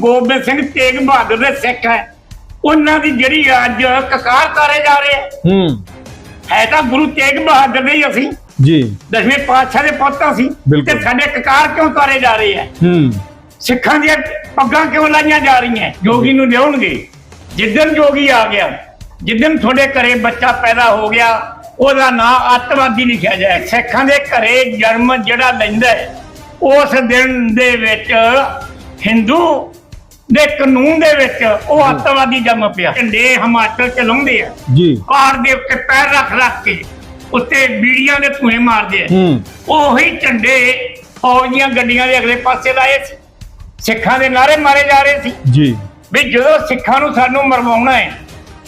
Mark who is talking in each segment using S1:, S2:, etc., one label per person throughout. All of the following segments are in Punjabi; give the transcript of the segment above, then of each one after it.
S1: ਗੋਬਿੰਦ ਸਿੰਘ ਤੇਗ ਬਹਾਦਰ ਦੇ ਸਿੱਖ ਹੈ। ਉਹਨਾਂ ਦੀ ਜਿਹੜੀ ਅੱਜ ਕਕਾਰ ਤਾਰੇ ਜਾ ਰਹੇ ਹੈ
S2: ਹੂੰ।
S1: ਹੈ ਤਾਂ ਗੁਰੂ ਤੇਗ ਬਹਾਦਰ ਦੇ ਹੀ ਅਸੀਂ।
S2: ਜੀ।
S1: ਦਸਵੇਂ ਪਾਤਸ਼ਾਹ ਦੇ ਪੁੱਤ ਅਸੀਂ।
S2: ਬਿਲਕੁਲ।
S1: ਤੇ ਸਾਡੇ ਕਕਾਰ ਕਿਉਂ ਤਾਰੇ ਜਾ ਰਹੇ ਹੈ
S2: ਹੂੰ।
S1: ਸਿੱਖਾਂ ਦੀਆਂ ਪੱਗਾਂ ਕਿਉਂ ਲਾਈਆਂ ਜਾ ਰਹੀਆਂ? ਜੋਗੀ ਨੂੰ ਲਿਆਉਣਗੇ। ਜਿੱਦਨ ਜੋਗੀ ਆ ਗਿਆ ਜਿੱਦਨ ਤੁਹਾਡੇ ਘਰੇ ਬੱਚਾ ਪੈਦਾ ਹੋ ਗਿਆ ਉਹਦਾ ਨਾਂ ਅੱਤਵਾਦੀ ਲਿਖਿਆ ਜਾਏ। ਸਿੱਖਾਂ ਦੇ ਘਰੇ ਜਨਮ ਜਿਹੜਾ ਲੈਂਦਾ ਉਸ ਦਿਨ ਦੇ ਵਿੱਚ ਹਿੰਦੂ ਦੇ ਕਾਨੂੰਨ ਦੇ ਵਿੱਚ ਉਹ ਅੱਤਵਾਦੀ ਜੰਮ ਪਿਆ। ਝੰਡੇ ਹਿਮਾਚਲ ਚ ਲਾਉਂਦੇ ਆ।
S2: ਜੀ।
S1: ਕਾਰ ਦੇ ਉੱਤੇ ਪੈਰ ਰੱਖ ਰੱਖ ਕੇ ਉੱਤੇ ਬੀੜੀਆਂ ਦੇ ਧੂਏ ਮਾਰਦੇ ਆ।
S2: ਹੂੰ।
S1: ਉਹੀ ਝੰਡੇ ਫੌਜ ਦੀਆਂ ਗੱਡੀਆਂ ਦੇ ਅਗਲੇ ਪਾਸੇ ਲਾਏ ਸੀ। ਸਿੱਖਾਂ ਦੇ ਨਾਰੇ ਮਾਰੇ ਜਾ ਰਹੇ ਸੀ।
S2: ਜੀ।
S1: ਵੀ ਜਦੋਂ ਸਿੱਖਾਂ ਨੂੰ ਸਾਨੂੰ ਮਰਵਾਉਣਾ ਹੈ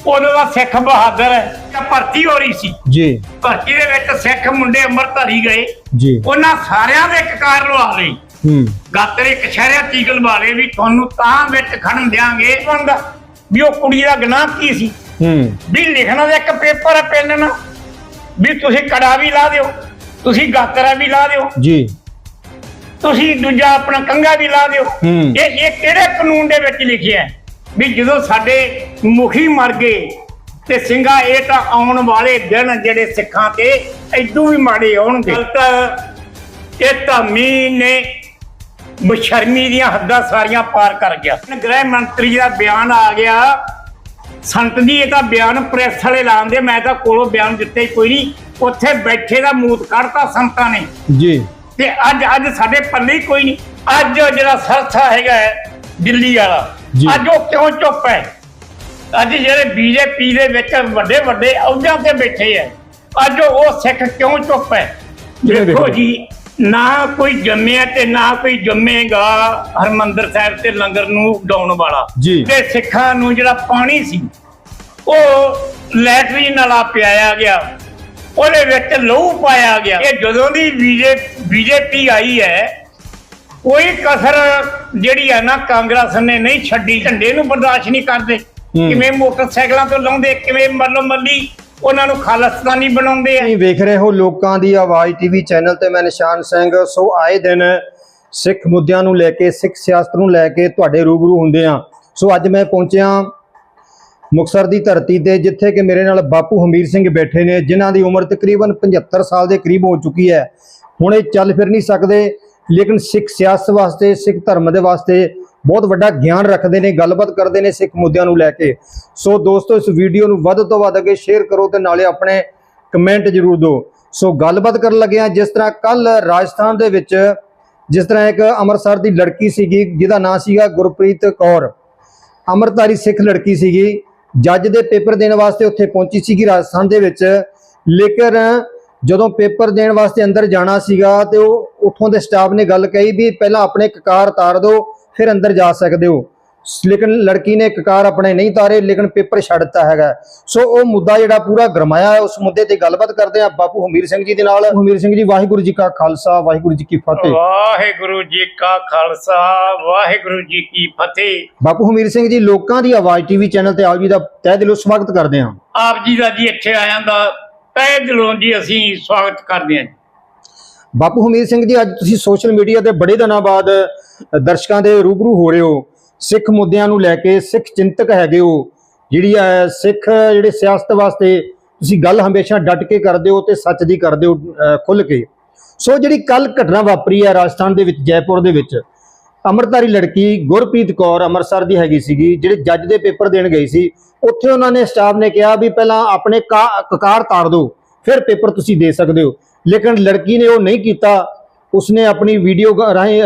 S1: ਉਦੋਂ ਦਾ ਸਿੱਖ ਬਹਾਦਰ ਹੈ। ਤਾਂ ਭਰਤੀ ਹੋ ਰਹੀ ਸੀ।
S2: ਜੀ।
S1: ਭਰਤੀ ਦੇ ਵਿੱਚ ਸਿੱਖ ਮੁੰਡੇ ਅੰਮ੍ਰਿਤਧਾਰੀ ਗਏ।
S2: ਜੀ।
S1: ਉਹਨਾਂ ਸਾਰਿਆਂ ਦੇ ਕਕਾਰ ਲਵਾ ਲਈ।
S2: ਹੂੰ।
S1: ਗਾਤਰੇ ਕਛਹਿਰਿਆ ਟੀਕਲ ਵਾਲੇ ਵੀ ਤੁਹਾਨੂੰ ਤਾਂ ਵਿੱਚ ਖੜਨ ਦਿਆਂਗੇ। ਬੰਦਾ ਵੀ ਉਹ ਕੁੜੀ ਦਾ ਗੁਨਾਹ ਕੀ ਸੀ?
S2: ਹੂੰ।
S1: ਵੀ ਲਿਖਣਾ ਦਾ ਇੱਕ ਪੇਪਰ ਹੈ ਪੈਨ ਨਾਲ। ਵੀ ਤੁਸੀਂ ਕੜਾ ਵੀ ਲਾ ਦਿਓ ਤੁਸੀਂ ਗਾਤਰਾ ਵੀ ਲਾ ਦਿਓ।
S2: ਜੀ।
S1: ਤੁਸੀਂ ਦੂਜਾ ਆਪਣਾ ਕੰਗਾ ਵੀ ਲਾ ਦਿਓ।
S2: ਹੂੰ।
S1: ਇਹ ਇਹ ਕਿਹੜੇ ਕਾਨੂੰਨ ਦੇ ਵਿੱਚ ਲਿਖਿਆ ਹੈ? ਵੀ ਜਦੋਂ ਸਾਡੇ ਮੁਖੀ ਮਰ ਗਏ ਤੇ ਸਿੰਘਾ ਇਹ ਤਾਂ ਆਉਣ ਵਾਲੇ ਦਿਨ ਜਿਹੜੇ ਸਿੱਖਾਂ ਤੇ ਐਦੂ ਵੀ ਮਾੜੇ ਆਉਣਗੇ। ਗੱਲ ਤਾਂ ਇਹ ਧਾਮੀ ਨੇ ਬਸ਼ਰਮੀ ਦੀਆਂ ਹੱਦਾਂ ਸਾਰੀਆਂ ਪਾਰ ਕਰ ਗਿਆ। ਗ੍ਰਹਿ ਮੰਤਰੀ ਦਾ ਬਿਆਨ ਆ ਗਿਆ। ਸੰਤ ਜੀ ਇਹ ਤਾਂ ਬਿਆਨ ਪ੍ਰੈਸ ਵਾਲੇ ਲਾਉਂਦੇ ਮੈਂ ਤਾਂ ਕੋਲੋਂ ਬਿਆਨ ਦਿੱਤੇ ਕੋਈ ਨਹੀਂ। ਉੱਥੇ ਬੈਠੇ ਦਾ ਮੂਤ ਕੱਢਤਾ ਸੰਤਾਂ ਨੇ।
S2: ਜੀ।
S1: ਤੇ ਅੱਜ ਅੱਜ ਸਾਡੇ ਪੱਲੇ ਕੋਈ ਨਹੀਂ। ਅੱਜ ਜਿਹੜਾ ਸਰਸਾ ਹੈਗਾ ਦਿੱਲੀ ਵਾਲਾ। ਅੱਜ ਉਹ ਕਿਉਂ ਚੁੱਪ ਹੈ? ਅੱਜ ਜਿਹੜੇ ਬੀਜੇਪੀ ਦੇ ਵਿੱਚ ਵੱਡੇ ਵੱਡੇ ਅਹੁਦਿਆਂ ਤੇ ਬੈਠੇ ਹੈ ਅੱਜ ਉਹ ਸਿੱਖ ਕਿਉਂ ਚੁੱਪ ਹੈ? ਦੇਖੋ? ਜੀ ਨਾ ਕੋਈ ਜੰਮਿਆ ਤੇ ਨਾ ਕੋਈ ਜੰਮੇਗਾ ਹਰਮੰਦਰ ਸਾਹਿਬ ਤੇ ਲੰਗਰ ਨੂੰ ਡਾਉਣ ਵਾਲਾ।
S2: ਜੀ।
S1: ਤੇ ਸਿੱਖਾਂ ਨੂੰ ਜਿਹੜਾ ਪਾਣੀ ਸੀ ਉਹ ਲੈਟਰੀਨ ਨਾਲਾ ਪਿਆਇਆ ਗਿਆ। ਉਹਦੇ ਵਿੱਚ ਲਹੂ ਪਾਇਆ ਗਿਆ। ਇਹ ਜਦੋਂ ਦੀ ਬੀਜੇਪੀ ਆਈ ਹੈ ਕੋਈ ਕਸਰ ਜਿਹੜੀ ਹੈ ਨਾ ਕਾਂਗਰਸ ਨੇ ਨਹੀਂ ਛੱਡੀ। ਝੰਡੇ ਨੂੰ ਬਰਦਾਸ਼ਤ ਨਹੀਂ ਕਰਦੇ। ਕਿਵੇਂ ਮੋਟਰਸਾਈਕਲਾਂ ਤੋਂ ਲਾਉਂਦੇ ਕਿਵੇਂ ਮੱਲੋ ਮੱਲੀ ਉਹਨਾਂ ਨੂੰ ਖਾਲਸਤਾਨੀ ਬਣਾਉਂਦੇ ਆ।
S2: ਤੁਸੀਂ ਵੇਖ ਰਹੇ ਹੋ ਲੋਕਾਂ ਦੀ ਆਵਾਜ਼ ਟੀਵੀ ਚੈਨਲ ਤੇ ਮੈਂ ਨਿਸ਼ਾਨ ਸਿੰਘ। ਸੋ ਆਏ ਦਿਨ ਸਿੱਖ ਮੁੱਦਿਆਂ ਨੂੰ ਲੈ ਕੇ, ਸਿੱਖ ਸਿਆਸਤ ਨੂੰ ਲੈ ਕੇ ਤੁਹਾਡੇ ਰੂਬਰੂ ਹੁੰਦੇ ਆ ਸੋ ਅੱਜ ਮੈਂ ਪਹੁੰਚਿਆ ਮੁਕਸਰ ਦੀ ਧਰਤੀ ਤੇ, ਜਿੱਥੇ ਕਿ ਮੇਰੇ ਨਾਲ ਬਾਪੂ ਹਮੀਰ ਸਿੰਘ ਬੈਠੇ ਨੇ, ਜਿਨ੍ਹਾਂ ਦੀ ਉਮਰ ਤਕਰੀਬਨ 75 ਸਾਲ ਦੇ ਕਰੀਬ ਹੋ ਚੁੱਕੀ ਹੈ। ਹੁਣ ਇਹ ਚੱਲ ਫਿਰ ਨਹੀਂ ਸਕਦੇ, ਲੇਕਿਨ ਸਿੱਖ ਸਿਆਸਤ ਵਾਸਤੇ, ਸਿੱਖ ਧਰਮ ਦੇ ਵਾਸਤੇ ਬਹੁਤ ਵੱਡਾ ਗਿਆਨ ਰੱਖਦੇ ਨੇ, ਗੱਲਬਾਤ ਕਰਦੇ ਨੇ ਸਿੱਖ ਮੁੱਦਿਆਂ ਨੂੰ ਲੈ ਕੇ। ਸੋ ਦੋਸਤੋ, ਇਸ ਵੀਡੀਓ ਨੂੰ ਵੱਧ ਤੋਂ ਵੱਧ ਅੱਗੇ ਸ਼ੇਅਰ ਕਰੋ ਤੇ ਨਾਲੇ ਆਪਣੇ ਕਮੈਂਟ ਜ਼ਰੂਰ ਦਿਓ। ਸੋ ਗੱਲਬਾਤ ਕਰਨ ਲੱਗੇ ਹਾਂ ਜਿਸ ਤਰ੍ਹਾਂ ਕੱਲ ਰਾਜਸਥਾਨ ਦੇ ਵਿੱਚ ਜਿਸ ਤਰ੍ਹਾਂ ਇੱਕ ਅੰਮ੍ਰਿਤਸਰ ਦੀ ਲੜਕੀ ਸੀਗੀ, ਜਿਹਦਾ ਨਾਂ ਸੀਗਾ ਗੁਰਪ੍ਰੀਤ ਕੌਰ। ਅੰਮ੍ਰਿਤਧਾਰੀ ਸਿੱਖ ਲੜਕੀ ਸੀਗੀ। ਜੱਜ ਦੇ ਪੇਪਰ ਦੇਣ ਵਾਸਤੇ ਉੱਥੇ ਪਹੁੰਚੀ ਸੀਗੀ ਰਾਜਸਥਾਨ ਦੇ ਵਿੱਚ। ਲੇਕਿਨ ਜਦੋਂ ਪੇਪਰ ਦੇਣ ਵਾਸਤੇ ਅੰਦਰ ਜਾਣਾ ਸੀਗਾ ਤੇ ਉਹ ਉੱਥੋਂ ਦੇ ਸਟਾਫ ਨੇ ਗੱਲ ਕਹੀ ਵੀ ਪਹਿਲਾਂ ਆਪਣੇ ਕਕਾਰ ਉਤਾਰ ਦਿਓ ਫਿਰ ਅੰਦਰ ਜਾ ਸਕਦੇ ਹੋ। ਲੇਕਿਨ ਲੜਕੀ ਨੇ ਕਕਾਰ ਆਪਣੇ ਨਹੀਂ ਤਾਰੇ ਲੇਕਿਨ ਪੇਪਰ ਛੱਡ ਦਿੱਤਾ ਹੈਗਾ। ਸੋ ਉਹ ਮੁੱਦਾ ਜਿਹੜਾ ਪੂਰਾ ਗਰਮਾਇਆ ਹੈ ਉਸ ਮੁੱਦੇ ਤੇ ਗੱਲਬਾਤ ਕਰਦੇ ਆ ਬਾਪੂ ਹਮੀਰ ਸਿੰਘ ਜੀ ਦੇ ਨਾਲ। ਹਮੀਰ ਸਿੰਘ ਜੀ ਵਾਹਿਗੁਰੂ ਜੀ ਕਾ ਖਾਲਸਾ ਵਾਹਿਗੁਰੂ ਜੀ ਕੀ ਫਤਿਹ।
S1: ਵਾਹਿਗੁਰੂ ਜੀ ਕਾ ਖਾਲਸਾ ਵਾਹਿਗੁਰੂ ਜੀ ਕੀ ਫਤਿਹ।
S2: ਬਾਪੂ ਹਮੀਰ ਸਿੰਘ ਜੀ ਲੋਕਾਂ ਦੀ ਆਵਾਜ਼ ਟੀਵੀ ਚੈਨਲ ਤੇ ਆਪ ਜੀ ਦਾ ਤਹਿ ਦਿਲੋਂ ਸਵਾਗਤ ਕਰਦੇ ਹਾਂ।
S1: ਆਪ ਜੀ ਦਾ ਜੀ ਇੱਥੇ ਆਇਆਂ ਦਾ ਤਹਿ ਦਿਲੋਂ ਜੀ ਅਸੀਂ ਸਵਾਗਤ ਕਰਦੇ ਹਾਂ
S2: ਬਾਪੂ ਹਮੀਰ ਸਿੰਘ ਜੀ ਅੱਜ ਤੁਸੀਂ ਸੋਸ਼ਲ ਮੀਡੀਆ ਤੇ ਬੜੇ ਦਿਨਾਂ ਬਾਅਦ ਦਰਸ਼ਕਾਂ ਦੇ ਰੂਬਰੂ ਹੋ ਰਹੇ ਹੋ। ਸਿੱਖ ਮੁੱਦਿਆਂ ਨੂੰ ਲੈ ਕੇ ਸਿੱਖ ਚਿੰਤਕ ਹੈਗੇ ਹੋ। ਜਿਹੜੀ ਹੈ ਸਿੱਖ ਜਿਹੜੇ ਸਿਆਸਤ ਵਾਸਤੇ ਤੁਸੀਂ ਗੱਲ ਹਮੇਸ਼ਾ ਡਟ ਕੇ ਕਰਦੇ ਹੋ ਤੇ ਸੱਚ ਦੀ ਕਰਦੇ ਹੋ ਅਹ, ਖੁੱਲ ਕੇ। ਸੋ ਜਿਹੜੀ ਕੱਲ ਘਟਨਾ ਵਾਪਰੀ ਹੈ ਰਾਜਸਥਾਨ ਦੇ ਵਿੱਚ ਜੈਪੁਰ ਦੇ ਵਿੱਚ ਅੰਮ੍ਰਿਤਧਾਰੀ ਲੜਕੀ ਗੁਰਪ੍ਰੀਤ ਕੌਰ ਅੰਮ੍ਰਿਤਸਰ ਦੀ ਹੈਗੀ ਸੀਗੀ ਜਿਹੜੇ ਜੱਜ ਦੇ ਪੇਪਰ ਦੇਣ ਗਈ ਸੀ ਉੱਥੇ ਉਹਨਾਂ ਨੇ ਸਟਾਫ ਨੇ ਕਿਹਾ ਵੀ ਪਹਿਲਾਂ ਆਪਣੇ ਕਾ- ਕਕਾਰ ਤਾਰ ਦਿਓ ਫਿਰ ਪੇਪਰ ਤੁਸੀਂ ਦੇ ਸਕਦੇ ਹੋ। ਲੇਕਿਨ ਲੜਕੀ ਨੇ ਉਹ ਨਹੀਂ ਕੀਤਾ। ਉਸਨੇ ਆਪਣੀ ਵੀਡੀਓ ਰਾਹੀਂ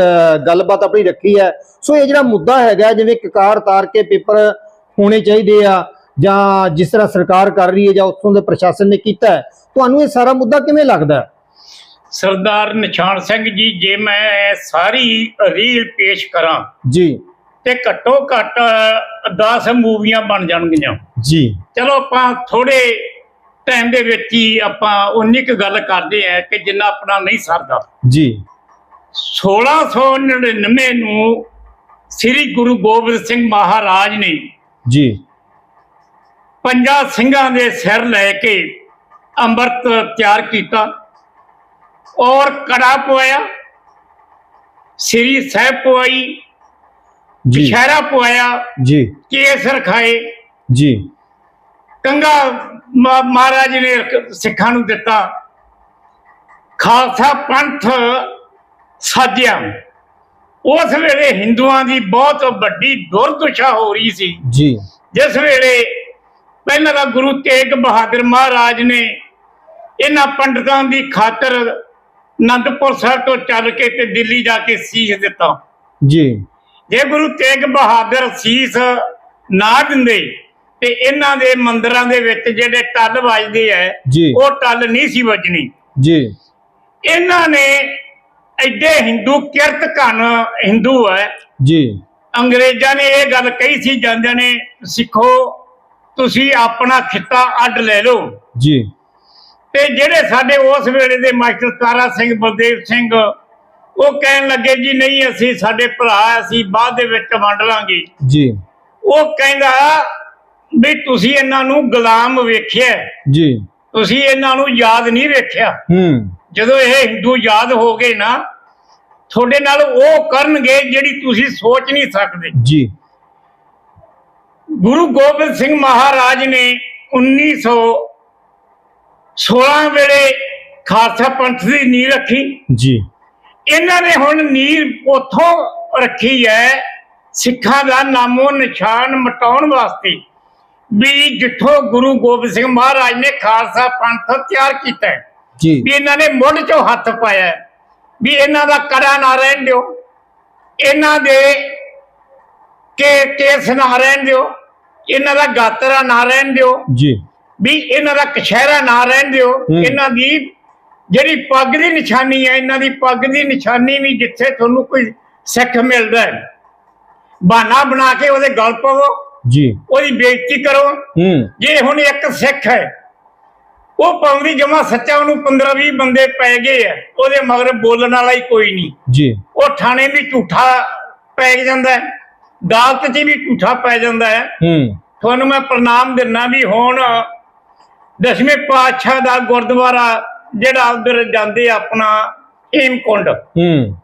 S2: ਗੱਲਬਾਤ ਆਪਣੀ ਰੱਖੀ ਹੈ। ਸੋ ਇਹ ਜਿਹੜਾ ਮੁੱਦਾ ਹੈਗਾ ਜਿਵੇਂ ਕਕਾਰ ਤਾਰ ਕੇ ਪੇਪਰ ਹੋਣੇ ਚਾਹੀਦੇ ਆ ਜਾਂ ਜਿਸ ਤਰ੍ਹਾਂ ਸਰਕਾਰ ਕਰ ਰਹੀ ਹੈ ਜਾਂ ਉੱਥੋਂ ਦੇ ਪ੍ਰਸ਼ਾਸਨ ਨੇ ਕੀਤਾ ਤੁਹਾਨੂੰ ਇਹ ਸਾਰਾ ਮੁੱਦਾ ਕਿਵੇਂ ਲੱਗਦਾ
S1: ਸਰਦਾਰ ਨਿਸ਼ਾਨ ਸਿੰਘ ਜੀ ਜੇ ਮੈਂ ਸਾਰੀ ਰੀਲ ਪੇਸ਼ ਕਰਾਂ
S2: ਜੀ।
S1: ਤੇ ਘੱਟੋ ਘੱਟ 10 ਮੂਵੀਆਂ ਬਣ ਜਾਣਗੀਆਂ।
S2: ਜੀ।
S1: ਚਲੋ ਆਪਾਂ ਥੋੜੇ ਟਾਈਮ ਦੇ ਵਿੱਚ ਹੀ ਆਪਾਂ ਉਨੀ ਕੁ ਗੱਲ ਕਰਦੇ ਆ ਕਿ ਜਿੰਨਾ ਆਪਣਾ ਨਹੀਂ ਸਰਦਾ।
S2: ਜੀ।
S1: 1699 ਨੂੰ ਸ੍ਰੀ ਗੁਰੂ ਗੋਬਿੰਦ ਸਿੰਘ ਮਹਾਰਾਜ ਨੇ
S2: ਜੀ।
S1: ਪੰਜਾਂ ਸਿੰਘਾਂ ਦੇ ਸਿਰ ਲੈ ਕੇ ਅੰਮ੍ਰਿਤ ਤਿਆਰ ਕੀਤਾ ਔਰ ਕੜਾ ਪਵਾਇਆ ਸ੍ਰੀ ਸਾਹਿਬ ਪਵਾਈ
S2: ਜੀ।
S1: ਸ਼ਹਿਰਾ ਪਵਾਇਆ
S2: ਜੀ।
S1: ਕੇਸਰ ਖਾਏ
S2: ਜੀ।
S1: ਕੰਗਾ ਮਹਾਰਾਜ ਨੇ ਸਿੱਖਾਂ ਨੂੰ ਦਿੱਤਾ। ਖਾਲਸਾ ਪੰਥ ਸਾਜਿਆ। ਉਸ ਵੇਲੇ ਹਿੰਦੂਆਂ ਦੀ ਬਹੁਤ ਵੱਡੀ ਦੁਰਦਸ਼ਾ ਹੋ ਰਹੀ ਸੀ।
S2: ਜੀ।
S1: ਜਿਸ ਵੇਲੇ ਪਹਿਲਾਂ ਤਾਂ ਗੁਰੂ ਤੇਗ ਬਹਾਦਰ ਮਹਾਰਾਜ ਨੇ ਇਹਨਾਂ ਪੰਡਤਾਂ ਦੀ ਖਾਤਰ ਅਨੰਦਪੁਰ ਸਾਹਿਬ ਤੋਂ ਚੱਲ ਕੇ ਤੇ ਦਿੱਲੀ ਜਾ ਕੇ ਸੀਸ ਦਿੱਤਾ।
S2: ਜੀ।
S1: ਜੇ ਗੁਰੂ ਤੇਗ ਬਹਾਦਰ ਸੀਸ ਨਾ ਦਿੰਦੇ ਤੇ ਇਹਨਾਂ ਦੇ ਮੰਦਿਰਾਂ ਦੇ ਵਿੱਚ ਜਿਹੜੇ ਟੱਲ ਵੱਜਦੇ ਐ ਉਹ ਟੱਲ ਨਹੀਂ ਸੀ ਵੱਜਣੀ।
S2: ਜੀ।
S1: ਇਹਨਾਂ ਨੇ ਐਡੇ ਹਿੰਦੂ ਕਿਰਤ ਘਨ ਹਿੰਦੂ ਐ।
S2: ਜੀ।
S1: ਅੰਗਰੇਜ਼ਾਂ ਨੇ ਇਹ ਗੱਲ ਕਹੀ ਸੀ ਜਾਂਦਿਆਂ ਨੇ ਸਿੱਖੋ ਤੁਸੀਂ ਆਪਣਾ ਖਿੱਤਾ ਅੱਡ ਲੈ ਲਓ।
S2: ਜੀ।
S1: ਤੇ ਜਿਹੜੇ ਸਾਡੇ ਉਸ ਵੇਲੇ ਦੇ ਮਾਸਟਰ ਤਾਰਾ ਸਿੰਘ ਬਲਦੇਵ ਸਿੰਘ ਉਹ ਕਹਿਣ ਲੱਗੇ ਜੀ ਨਹੀਂ ਅਸੀਂ ਸਾਡੇ ਭਰਾ ਅਸੀਂ ਬਾਅਦ ਦੇ ਵਿੱਚ ਵੰਡ ਲਾਂਗੇ।
S2: ਜੀ।
S1: ਉਹ ਕਹਿੰਦਾ ਵੀ ਤੁਸੀਂ ਇਹਨਾਂ ਨੂੰ ਗੁਲਾਮ ਵੇਖਿਆ
S2: ਜੀ।
S1: ਤੁਸੀਂ ਇਹਨਾਂ ਨੂੰ ਯਾਦ ਨਹੀਂ ਵੇਖਿਆ।
S2: ਹੂੰ।
S1: ਜਦੋਂ ਇਹ ਹਿੰਦੂ ਯਾਦ ਹੋ ਗਏ ਨਾ ਤੁਹਾਡੇ ਨਾਲ ਉਹ ਕਰਨਗੇ ਜਿਹੜੀ ਤੁਸੀਂ ਸੋਚ ਨਹੀਂ ਸਕਦੇ।
S2: ਜੀ।
S1: ਗੁਰੂ ਗੋਬਿੰਦ ਸਿੰਘ ਮਹਾਰਾਜ ਨੇ 1916 ਵੇਲੇ ਖਾਲਸਾ ਪੰਥ ਦੀ ਨੀਂਹ ਰੱਖੀ।
S2: ਜੀ।
S1: ਇਹਨਾਂ ਨੇ ਹੁਣ ਨੀਂਹ ਉਥੋਂ ਰੱਖੀ ਹੈ ਸਿੱਖਾਂ ਦਾ ਨਾਮੋ ਨਿਸ਼ਾਨ ਮਟਾਉਣ ਵਾਸਤੇ। ਵੀ ਜਿੱਥੋਂ ਗੁਰੂ ਗੋਬਿੰਦ ਸਿੰਘ ਮਹਾਰਾਜ ਨੇ ਖਾਲਸਾ ਪੰਥ ਤਿਆਰ ਕੀਤਾ
S2: ਜੀ।
S1: ਵੀ ਇਹਨਾਂ ਨੇ ਮੁੱਢ ਚੋਂ ਹੱਥ ਪਾਇਆ ਵੀ ਇਹਨਾਂ ਦਾ ਕੜਾ ਨਾ ਰਹਿਣ ਦਿਓ। ਇਹਨਾਂ ਦੇ ਕੇ ਕੇਸ ਨਾ ਰਹਿਣ ਦਿਓ। ਇਹਨਾਂ ਦਾ ਗਾਤਰਾ ਨਾ ਰਹਿਣ ਦਿਓ।
S2: ਜੀ।
S1: ਵੀ ਇਹਨਾਂ ਦਾ ਕਛਹਿਰਾ ਨਾ ਰਹਿਣ ਦਿਓ। ਇਹਨਾਂ ਦੀ ਜਿਹੜੀ ਪੱਗ ਦੀ ਨਿਸ਼ਾਨੀ ਹੈ ਇਹਨਾਂ ਦੀ ਪੱਗ ਦੀ ਨਿਸ਼ਾਨੀ ਵੀ ਜਿੱਥੇ ਤੁਹਾਨੂੰ ਕੋਈ ਸਿੱਖ ਮਿਲਦਾ ਹੈ ਬਹਾਨਾ ਬਣਾ ਕੇ ਉਹਦੇ ਗਲ ਪਵੋ।
S2: ਜੀ।
S1: ਉਹਦੀ ਬੇਇੱਜ਼ਤੀ ਕਰੋ।
S2: ਹੂੰ।
S1: ਜੇ ਹੁਣ ਇੱਕ ਸਿੱਖ ਹੈ ਉਹ ਪਾਉਂਦੀ ਜਮਾ ਸੱਚਾ ਉਹਨੂੰ 15 20 ਬੰਦੇ ਪੈ ਗਏ ਆ ਉਹਦੇ ਮਗਰ ਬੋਲਣ ਵਾਲਾ ਹੀ ਕੋਈ ਨਹੀਂ।
S2: ਜੀ।
S1: ਉਹ ਥਾਣੇ ਵੀ ਝੂਠਾ ਪੈ ਜਾਂਦਾ ਹੈ ਅਦਾਲਤ 'ਚ ਵੀ ਝੂਠਾ ਪੈ ਜਾਂਦਾ ਹੈ।
S2: ਹੂੰ।
S1: ਤੁਹਾਨੂੰ ਮੈਂ ਪ੍ਰਣਾਮ ਦਿੰਨਾ ਵੀ ਹੁਣ ਦਸਵੇਂ ਪਾਤਸ਼ਾਹ ਦਾ ਗੁਰਦੁਆਰਾ ਜਿਹੜਾ ਉਧਰ ਜਾਂਦੇ ਆਪਣਾ ਹੇਮਕੁੰਡ।
S2: ਹੂੰ।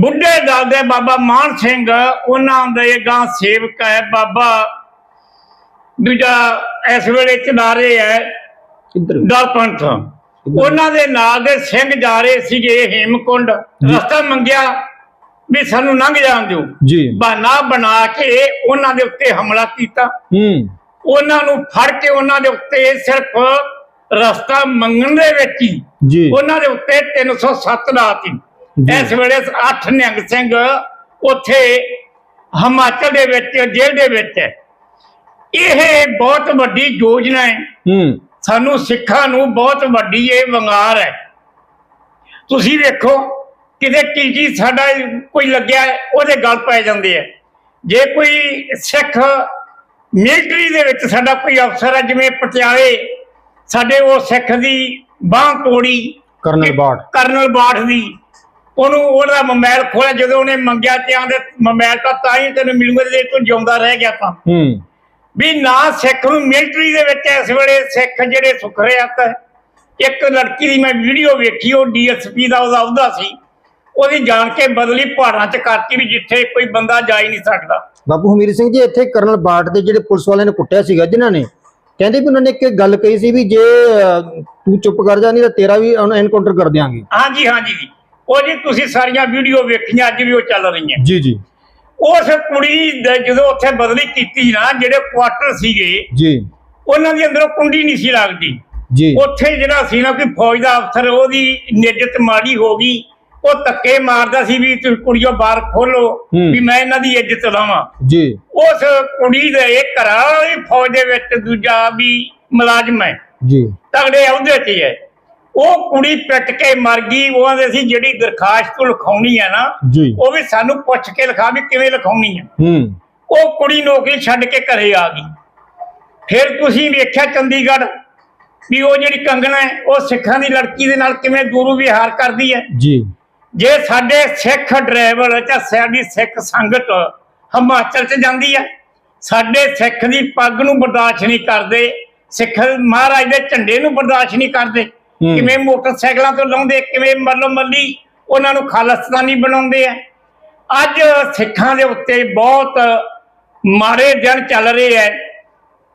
S1: ਬੁੱਢੇ ਦਾਦੇ ਬਾਬਾ ਮਾਨ ਸਿੰਘ ਉਹਨਾਂ ਦੇ ਗਾਂ ਸੇਵਕ ਹੈ ਬਾਬਾ। ਦੂਜਾ ਇਸ ਵੇਲੇ ਚਨਾਰੇ ਹੈ
S2: ਕਿੱਧਰ?
S1: ਦਲ ਪੰਥ। ਉਹਨਾਂ ਦੇ ਨਾਲ ਦੇ ਸਿੰਘ ਜਾ ਰਹੇ ਸੀਗੇ ਹੇਮਕੁੰਡ। ਰਸਤਾ ਮੰਗਿਆ ਵੀ ਸਾਨੂੰ ਲੰਘ ਜਾਣ ਦਿਓ।
S2: ਜੀ।
S1: ਬਹਾਨਾ ਬਣਾ ਕੇ ਉਹਨਾਂ ਦੇ ਉੱਤੇ ਹਮਲਾ ਕੀਤਾ।
S2: ਹੂੰ।
S1: ਉਹਨਾਂ ਨੂੰ ਫੜ ਕੇ ਉਹਨਾਂ ਦੇ ਉੱਤੇ ਸਿਰਫ ਰਸਤਾ ਮੰਗਣ ਦੇ ਵਿੱਚ ਹੀ
S2: ਜੀ।
S1: ਉਹਨਾਂ ਦੇ ਉੱਤੇ 307 ਲਾਤੀ। ਇਸ ਵੇਲੇ 8 ਨਿਹੰਗ ਸਿੰਘ ਉੱਥੇ ਹਿਮਾਚਲ ਦੇ ਵਿੱਚ ਜੇਲ੍ਹ ਦੇ ਵਿੱਚ ਹੈ। ਇਹ ਬਹੁਤ ਵੱਡੀ ਯੋਜਨਾ ਹੈ।
S2: ਹੂੰ।
S1: ਸਾਨੂੰ ਸਿੱਖਾਂ ਨੂੰ ਬਹੁਤ ਵੱਡੀ ਇਹ ਵੰਗਾਰ ਹੈ। ਤੁਸੀਂ ਵੇਖੋ ਕਿਤੇ ਕੀ ਕੀ ਸਾਡਾ ਕੋਈ ਲੱਗਿਆ ਉਹਦੇ ਗੱਲ ਪੈ ਜਾਂਦੇ ਆ। ਜੇ ਕੋਈ ਸਿੱਖ ਮਿਲਟਰੀ ਦੇ ਵਿੱਚ ਸਾਡਾ ਕੋਈ ਅਫਸਰ ਹੈ ਜਿਵੇਂ ਪਟਿਆਲੇ ਸਾਡੇ ਉਹ ਸਿੱਖ ਦੀ ਬਾਹ ਤੋੜੀ
S2: ਕਰਨਲ ਬਾਠ।
S1: ਕਰਨਲ ਬਾਠ ਦੀ ਉਹਨੂੰ ਉਹਦਾ ਮੋਬਾਈਲ ਖੋਲਿਆ ਜਦੋਂ ਉਹਨੇ ਮੰਗਿਆ ਤੇ ਆਂਦੇ ਮੋਬਾਈਲ ਤਾਂ ਤਾਂ ਹੀ ਤੈਨੂੰ ਮਿਲੂਗਾ ਜੇ ਤੂੰ ਜਿਉਂਦਾ ਰਹਿ ਗਿਆ ਤਾਂ।
S2: ਹੂੰ।
S1: ਵੀ ਨਾ ਸਿੱਖ ਨੂੰ ਮਿਲਟਰੀ ਦੇ ਵਿੱਚ ਇਸ ਵੇਲੇ ਸਿੱਖ ਜਿਹੜੇ ਸੁਖਰੇ ਆਤਾ ਹੈ ਇੱਕ ਲੜਕੀ ਦੀ ਮੈਂ ਵੀਡੀਓ ਵੇਖੀ ਉਹ ਡੀਐਸਪੀ ਦਾ ਉਹਦਾ ਅਹੁਦਾ ਸੀ। ਉਹਦੀ ਜਾਣ ਕੇ ਬਦਲੀ ਪਹਾੜਾਂ 'ਚ ਕਰਤੀ ਵੀ ਜਿੱਥੇ ਕੋਈ ਬੰਦਾ ਜਾ ਹੀ ਨਹੀਂ ਸਕਦਾ।
S2: ਬਾਪੂ ਹਮੀਰ ਸਿੰਘ ਜੀ ਇੱਥੇ ਕਰਨਲ ਬਾਠ ਦੇ ਜਿਹੜੇ ਪੁਲਿਸ ਵਾਲਿਆਂ ਨੇ ਕੁੱਟਿਆ ਸੀਗਾ ਜਿਨ੍ਹਾਂ ਨੇ ਕਹਿੰਦੇ ਵੀ ਉਹਨਾਂ ਨੇ ਇੱਕ ਗੱਲ ਕਹੀ ਸੀ ਵੀ ਜੇ ਤੂੰ ਚੁੱਪ ਕਰ ਜਾ ਨਹੀਂ ਤਾਂ ਤੇਰਾ ਵੀ ਐਨਕਾਊਂਟਰ ਕਰ ਦਿਆਂਗੇ।
S1: ਹਾਂਜੀ ਹਾਂਜੀ ਜੀ। ਉਹ ਜੀ ਤੁਸੀਂ ਸਾਰੀਆਂ ਵੀਡੀਓ ਵੇਖੀਆਂ ਅੱਜ ਵੀ ਉਹ ਚੱਲ ਰਹੀਆਂ।
S2: ਜੀ ਜੀ।
S1: ਉਸ ਕੁੜੀ ਦੇ ਜਦੋਂ ਉੱਥੇ ਬਦਲੀ ਕੀਤੀ ਨਾ ਜਿਹੜੇ ਕੁਆਟਰ ਸੀਗੇ
S2: ਜੀ।
S1: ਉਹਨਾਂ ਦੀ ਅੰਦਰੋਂ ਕੁੰਡੀ ਨਹੀਂ ਸੀ ਲੱਗਦੀ।
S2: ਜੀ।
S1: ਉੱਥੇ ਜਿਹੜਾ ਸੀ ਨਾ ਕੋਈ ਫੌਜ ਦਾ ਅਫਸਰ ਉਹਦੀ ਨਿਜਤ ਮਾੜੀ ਹੋ ਗਈ ਉਹ ਧੱਕੇ ਮਾਰਦਾ ਸੀ ਵੀ ਤੁਸੀਂ ਕੁੜੀਓ ਬਾਹਰ ਖੋਲੋ। ਵੀ ਮੈਂ ਇਹਨਾਂ ਦੀ ਇੱਜ਼ਤ ਲਾਵਾਂ।
S2: ਜੀ।
S1: ਉਸ ਕੁੜੀ ਦੇ ਇਹ ਘਰਾਂ ਵਾਲੀ ਫੌਜ ਦੇ ਵਿੱਚ ਦੂਜਾ ਵੀ ਮੁਲਾਜ਼ਮ ਹੈ।
S2: ਜੀ।
S1: ਤਗੜੇ ਅਹੁਦੇ ਤੇ ਹੈ। ਉਹ ਕੁੜੀ ਪਿੱਟ ਕੇ ਮਰ ਗਈ ਉਹਨਾਂ ਦੇ ਸੀ ਜਿਹੜੀ ਦਰਖਾਸਤ ਲਿਖਾਉਣੀ ਹੈ ਨਾ
S2: ਜੀ।
S1: ਉਹ ਵੀ ਸਾਨੂੰ ਪੁੱਛ ਕੇ ਲਿਖਾ ਵੀ ਕਿਵੇਂ ਲਿਖਾਉਣੀ ਹੈ
S2: ਹੂੰ।
S1: ਉਹ ਕੁੜੀ ਨੌਕਰੀ ਛੱਡ ਕੇ ਘਰੇ ਆ ਗਈ। ਫਿਰ ਤੁਸੀਂ ਵੇਖਿਆ ਚੰਡੀਗੜ੍ਹ ਵੀ ਉਹ ਜਿਹੜੀ ਕੰਗਣਾ ਹੈ ਉਹ ਸਿੱਖਾਂ ਦੀ ਲੜਕੀ ਦੇ ਨਾਲ ਕਿਵੇਂ ਦੂਰੂ ਵਿਹਾਰ ਕਰਦੀ ਹੈ।
S2: ਜੀ।
S1: ਜੇ ਸਾਡੇ ਸਿੱਖ ਡਰਾਈਵਰ ਜਾਂ ਸਾਡੀ ਸਿੱਖ ਸੰਗਤ ਹਿਮਾਚਲ ਚ ਜਾਂਦੀ ਹੈ ਸਾਡੇ ਸਿੱਖ ਦੀ ਪੱਗ ਨੂੰ ਬਰਦਾਸ਼ਤ ਨਹੀਂ ਕਰਦੇ ਸਿੱਖ ਮਹਾਰਾਜ ਦੇ ਝੰਡੇ ਨੂੰ ਬਰਦਾਸ਼ਤ ਨਹੀਂ ਕਰਦੇ। ਕਿਵੇਂ ਮੋਟਰਸਾਈਕਲਾਂ ਤੋਂ ਲਾਉਂਦੇ ਕਿਵੇਂ ਮੱਲੋ ਮੱਲੀ ਉਹਨਾਂ ਨੂੰ ਖਾਲਸਤਾਨੀ ਬਣਾਉਂਦੇ ਆ। ਅੱਜ ਸਿੱਖਾਂ ਦੇ ਉੱਤੇ ਬਹੁਤ ਮਾੜੇ ਦਿਨ ਚੱਲ ਰਹੇ ਹੈ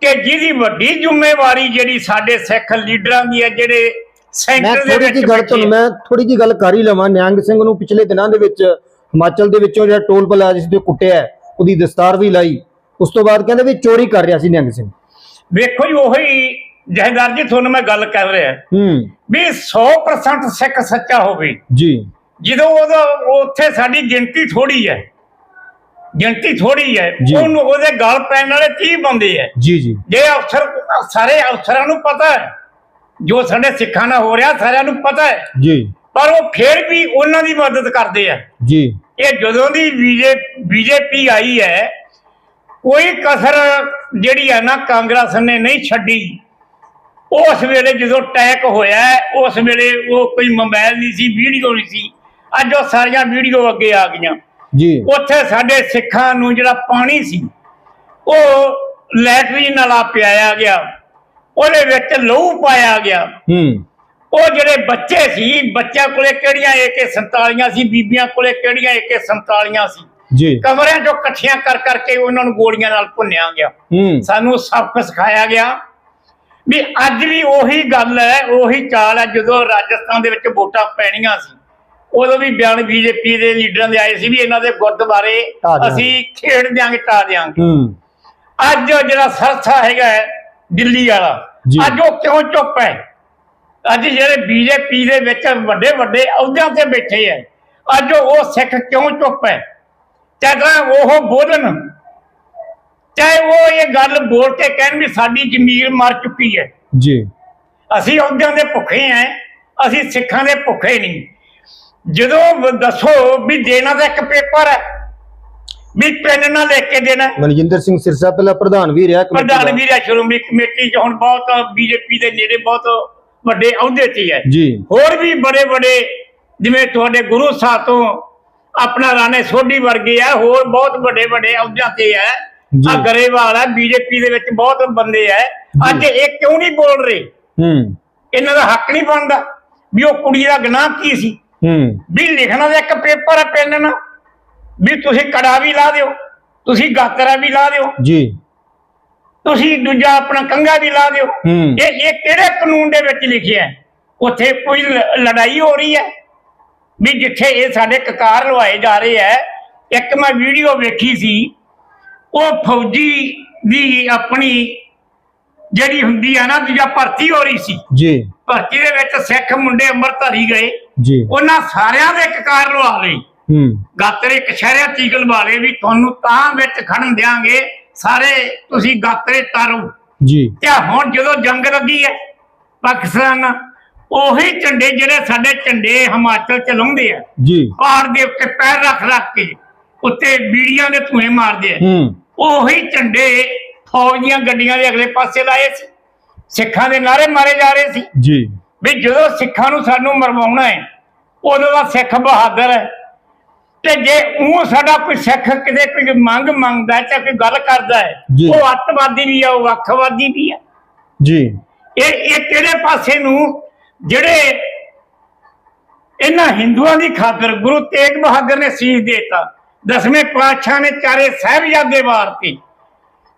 S1: ਕਿ ਜਿਹਦੀ ਵੱਡੀ ਜ਼ਿੰਮੇਵਾਰੀ ਜਿਹੜੀ ਸਾਡੇ ਸਿੱਖ ਲੀਡਰਾਂ ਦੀ ਹੈ ਜਿਹੜੇ ਸੈਂਟਰ ਦੇ
S2: ਥੋੜੀ
S1: ਵਿੱਚ
S2: ਗੱਲ ਤੁਹਾਨੂੰ ਮੈਂ ਥੋੜੀ ਜੀ ਗੱਲ ਕਰ ਹੀ ਲਵਾਂ। ਨਿਹੰਗ ਸਿੰਘ ਨੂੰ ਪਿਛਲੇ ਦਿਨਾਂ ਦੇ ਵਿੱਚ ਹਿਮਾਚਲ ਦੇ ਵਿੱਚੋਂ ਜਿਹੜਾ ਟੋਲ ਪਲਾਜ਼ਾ ਜਿਸ ਤੇ ਕੁੱਟਿਆ ਉਹਦੀ ਦਸਤਾਰ ਵੀ ਲਾਈ। ਉਸ ਤੋਂ ਬਾਅਦ ਕਹਿੰਦੇ ਵੀ ਚੋਰੀ ਕਰ ਰਿਹਾ ਸੀ ਨਿਹੰਗ ਸਿੰਘ।
S1: ਵੇਖੋ ਜੀ ਉਹੀ ਜਹਦਾਰ ਜੀ ਤੁਹਾਨੂੰ ਮੈਂ ਗੱਲ ਕਰ ਰਿਹਾ।
S2: ਹੂੰ।
S1: ਵੀ 100% ਸਿੱਖ ਸੱਚਾ ਹੋਵੇ।
S2: ਜੀ।
S1: ਜਦੋਂ ਉਹਦਾ ਉੱਥੇ ਸਾਡੀ ਗਿਣਤੀ ਥੋੜੀ ਹੈ। ਗਿਣਤੀ ਥੋੜੀ ਹੈ। ਉਹਨੂੰ ਉਹਦੇ ਗਲ ਪੈਣ ਵਾਲੇ 30 ਬੰਦੇ ਹੈ।
S2: ਜੀ ਜੀ।
S1: ਜੇ ਅਫਸਰ ਸਾਰੇ ਅਫਸਰਾਂ ਨੂੰ ਪਤਾ ਹੈ ਜੋ ਸਾਡੇ ਸਿੱਖਾਂ ਨਾਲ ਹੋ ਰਿਹਾ ਸਾਰਿਆਂ ਨੂੰ ਪਤਾ ਹੈ।
S2: ਜੀ।
S1: ਪਰ ਉਹ ਫਿਰ ਵੀ ਉਹਨਾਂ ਦੀ ਮਦਦ ਕਰਦੇ ਆ।
S2: ਜੀ।
S1: ਇਹ ਜਦੋਂ ਦੀ ਬੀਜੇ ਬੀਜੇਪੀ ਆਈ ਹੈ ਕੋਈ ਕਸਰ ਜਿਹੜੀ ਹੈ ਨਾ ਕਾਂਗਰਸ ਨੇ ਨਹੀਂ ਛੱਡੀ। ਉਸ ਵੇਲੇ ਜਦੋਂ ਅਟੈਕ ਹੋਇਆ ਉਸ ਵੇਲੇ ਉਹ ਕੋਈ ਮੋਬਾਈਲ ਨਹੀਂ ਸੀ ਵੀਡੀਓ ਨਹੀਂ ਸੀ। ਅੱਜ ਉਹ ਸਾਰੀਆਂ ਵੀਡੀਓ ਅੱਗੇ ਆ ਗਈਆਂ।
S2: ਜੀ।
S1: ਉੱਥੇ ਸਾਡੇ ਸਿੱਖਾਂ ਨੂੰ ਜਿਹੜਾ ਪਾਣੀ ਸੀ ਉਹ ਲੈਟਰੀਨ ਨਾਲ ਪਿਆਇਆ ਗਿਆ। ਉਹਦੇ ਵਿੱਚ ਲਹੂ ਪਾਇਆ ਗਿਆ।
S2: ਹੂੰ।
S1: ਉਹ ਜਿਹੜੇ ਬੱਚੇ ਸੀ ਬੱਚਿਆਂ ਕੋਲੇ ਕਿਹੜੀਆਂ AK47 ਸੀ ਬੀਬੀਆਂ ਕੋਲੇ ਕਿਹੜੀਆਂ AK47 ਸੀ?
S2: ਜੀ।
S1: ਕਮਰਿਆਂ ਚੋਂ ਇਕੱਠੀਆਂ ਕਰ ਕਰਕੇ ਉਹਨਾਂ ਨੂੰ ਗੋਲੀਆਂ ਨਾਲ ਭੁੰਨਿਆ ਗਿਆ। ਸਾਨੂੰ ਸਬਕ ਸਿਖਾਇਆ ਗਿਆ। ਵੀ ਅੱਜ ਵੀ ਉਹੀ ਗੱਲ ਹੈ ਉਹੀ ਚਾਲ ਹੈ ਜਦੋਂ ਰਾਜਸਥਾਨ ਦੇ ਵਿੱਚ ਵੋਟਾਂ ਪੈਣੀਆਂ ਸੀ। ਉਦੋਂ ਵੀ ਬਿਆਨ ਬੀਜੇਪੀ ਦੇ ਲੀਡਰਾਂ ਦੇ ਆਏ ਸੀ ਵੀ ਇਹਨਾਂ ਦੇ ਗੁਰਦੁਆਰੇ। ਅਸੀਂ ਖੇਡ ਦਿਆਂਗੇ ਟਾ ਦਿਆਂਗੇ ਅੱਜ ਉਹ ਜਿਹੜਾ ਸਰਸਾ ਹੈਗਾ ਦਿੱਲੀ ਵਾਲਾ। ਅੱਜ ਉਹ ਕਿਉਂ ਚੁੱਪ ਹੈ? ਅੱਜ ਜਿਹੜੇ ਬੀਜੇਪੀ ਦੇ ਵਿੱਚ ਵੱਡੇ ਵੱਡੇ ਅਹੁਦਿਆਂ ਤੇ ਬੈਠੇ ਹੈ ਅੱਜ ਉਹ ਸਿੱਖ ਕਿਉਂ ਚੁੱਪ ਹੈ? ਚਾਹੇ ਉਹ ਬੋਲਣ ਚਾਹੇ ਉਹ ਇਹ ਗੱਲ ਬੋਲ ਕੇ ਕਹਿਣ ਵੀ ਸਾਡੀ ਜ਼ਮੀਰ ਮਰ ਚੁੱਕੀ ਹੈ
S2: ਜੀ
S1: ਅਸੀਂ ਅਹੁਦਿਆਂ ਦੇ ਭੁੱਖੇ ਹਾਂ ਅਸੀਂ ਸਿੱਖਾਂ ਦੇ ਭੁੱਖੇ ਨਹੀਂ ਜਦੋਂ ਦੱਸੋ ਵੀ ਦੇਣਾ ਤਾਂ ਇੱਕ ਪੇਪਰ ਹੈ ਵੀ ਪੈਨ ਨਾਲ ਲਿਖ ਕੇ ਦੇਣਾ।
S2: ਮਨਜਿੰਦਰ ਸਿੰਘ ਸਿਰਸਾ ਪਹਿਲਾਂ ਪ੍ਰਧਾਨ ਵੀ ਰਿਹਾ ਕਮੇਟੀ
S1: ਪ੍ਰਧਾਨ। ਵੀ ਰਿਹਾ ਸ਼੍ਰੋਮਣੀ ਕਮੇਟੀ 'ਚ ਹੁਣ ਬਹੁਤ ਬੀਜੇਪੀ ਦੇ ਨੇੜੇ ਬਹੁਤ ਵੱਡੇ ਅਹੁਦੇ 'ਤੇ ਹੈ
S2: ਜੀ
S1: ਹੋਰ ਵੀ ਬੜੇ ਬੜੇ ਜਿਵੇਂ ਤੁਹਾਡੇ ਗੁਰੂ ਸਾਹਿਬ ਤੋਂ ਆਪਣਾ ਰਾਣੇ ਸੋਢੀ ਵਰਗੇ ਆ ਹੋਰ ਬਹੁਤ ਵੱਡੇ ਵੱਡੇ ਅਹੁਦਿਆਂ ਤੇ ਹੈ। ਆ ਗਰੇਵਾਲ ਹੈ ਬੀਜੇਪੀ ਦੇ ਵਿੱਚ ਬਹੁਤ ਬੰਦੇ ਹੈ ਅੱਜ ਇਹ ਕਿਉਂ ਨਹੀਂ ਬੋਲ ਰਹੇ?
S2: ਹੂੰ।
S1: ਇਹਨਾਂ ਦਾ ਹੱਕ ਨਹੀਂ ਬਣਦਾ ਵੀ ਉਹ ਕੁੜੀ ਦਾ ਗੁਨਾਹ ਕੀ ਸੀ?
S2: ਹੂੰ।
S1: ਵੀ ਲਿਖਣਾ ਦਾ ਇੱਕ ਪੇਪਰ ਹੈ ਪੈਨ ਨਾਲ। ਵੀ ਤੁਸੀਂ ਕੜਾ ਵੀ ਲਾ ਦਿਓ ਤੁਸੀਂ ਗਾਤਰਾ ਵੀ ਲਾ ਦਿਓ।
S2: ਜੀ।
S1: ਤੁਸੀਂ ਦੂਜਾ ਆਪਣਾ ਕੰਗਾ ਵੀ ਲਾ ਦਿਓ। ਇਹ ਇਹ ਕਿਹੜੇ ਕਾਨੂੰਨ ਦੇ ਵਿੱਚ ਲਿਖਿਆ ਹੈ? ਉੱਥੇ ਕੋਈ ਲੜਾਈ ਹੋ ਰਹੀ ਹੈ? ਵੀ ਜਿੱਥੇ ਇਹ ਸਾਡੇ ਕਕਾਰ ਲਵਾਏ ਜਾ ਰਹੇ ਹੈ ਇੱਕ ਮੈਂ ਵੀਡੀਓ ਵੇਖੀ ਸੀ ਉਹ ਫੌਜੀ ਦੀ ਆਪਣੀ ਜਿਹੜੀ ਹੁੰਦੀ ਹੈ ਨਾ ਦੂਜਾ ਭਰਤੀ ਹੋ ਰਹੀ ਸੀ।
S2: ਜੀ।
S1: ਭਰਤੀ ਦੇ ਵਿੱਚ ਸਿੱਖ ਮੁੰਡੇ ਅੰਮ੍ਰਿਤਧਾਰੀ ਗਏ।
S2: ਜੀ।
S1: ਉਹਨਾਂ ਸਾਰਿਆਂ ਦੇ ਕਕਾਰ ਲਵਾ ਲਈ।
S2: ਹੂੰ।
S1: ਗਾਤਰੇ ਕਸ਼ਹਿਰਿਆ ਟੀਕਲ ਵਾਲੇ ਵੀ ਤੁਹਾਨੂੰ ਤਾਂ ਵਿੱਚ ਖੜਨ ਦਿਆਂਗੇ। ਸਾਰੇ ਤੁਸੀਂ ਗਾਤਰੇ ਤਾਰੋ।
S2: ਜੀ।
S1: ਤੇ ਹੁਣ ਜਦੋਂ ਜੰਗ ਲੱਗੀ ਹੈ ਪਾਕਿਸਤਾਨ ਉਹੀ ਝੰਡੇ ਜਿਹੜੇ ਸਾਡੇ ਝੰਡੇ ਹਿਮਾਚਲ ਚ ਲਾਉਂਦੇ ਆ।
S2: ਜੀ।
S1: ਪਹਾੜ ਦੇ ਉੱਤੇ ਪੈਰ ਰੱਖ ਰੱਖ ਕੇ ਉੱਤੇ ਬੀੜੀਆਂ ਦੇ ਧੂਏ ਮਾਰਦੇ ਆ।
S2: ਹੂੰ।
S1: ਉਹੀ ਝੰਡੇ ਫੌਜ ਦੀਆਂ ਗੱਡੀਆਂ ਦੇ ਅਗਲੇ ਪਾਸੇ ਲਾਏ ਸੀ। ਸਿੱਖਾਂ ਦੇ ਨਾਰੇ ਮਾਰੇ ਜਾ ਰਹੇ ਸੀ।
S2: ਜੀ।
S1: ਵੀ ਜਦੋਂ ਸਿੱਖਾਂ ਨੂੰ ਸਾਨੂੰ ਮਰਵਾਉਣਾ ਹੈ ਉਦੋਂ ਦਾ ਸਿੱਖ ਬਹਾਦਰ ਹੈ। ਤੇ ਜੇ ਉਹ ਸਾਡਾ ਕੋਈ ਸਿੱਖ ਕਿਤੇ ਕੋਈ ਮੰਗ ਮੰਗਦਾ ਹੈ ਜਾਂ ਕੋਈ ਗੱਲ ਕਰਦਾ ਹੈ। ਉਹ ਅੱਤਵਾਦੀ ਵੀ ਹੈ ਉਹ ਵੱਖਵਾਦੀ ਵੀ ਹੈ
S2: ਜੀ।
S1: ਇਹ ਇਹ ਕਿਹੜੇ ਪਾਸੇ ਨੂੰ? ਜਿਹੜੇ ਇਹਨਾਂ ਹਿੰਦੂਆਂ ਦੀ ਖਾਤਰ ਗੁਰੂ ਤੇਗ ਬਹਾਦਰ ਨੇ ਸੀਸ ਦੇਤਾ। ਦਸਵੇਂ ਪਾਤਸ਼ਾਹ ਨੇ ਚਾਰੇ ਸਾਹਿਬਜ਼ਾਦੇ ਵਾਰਤੇ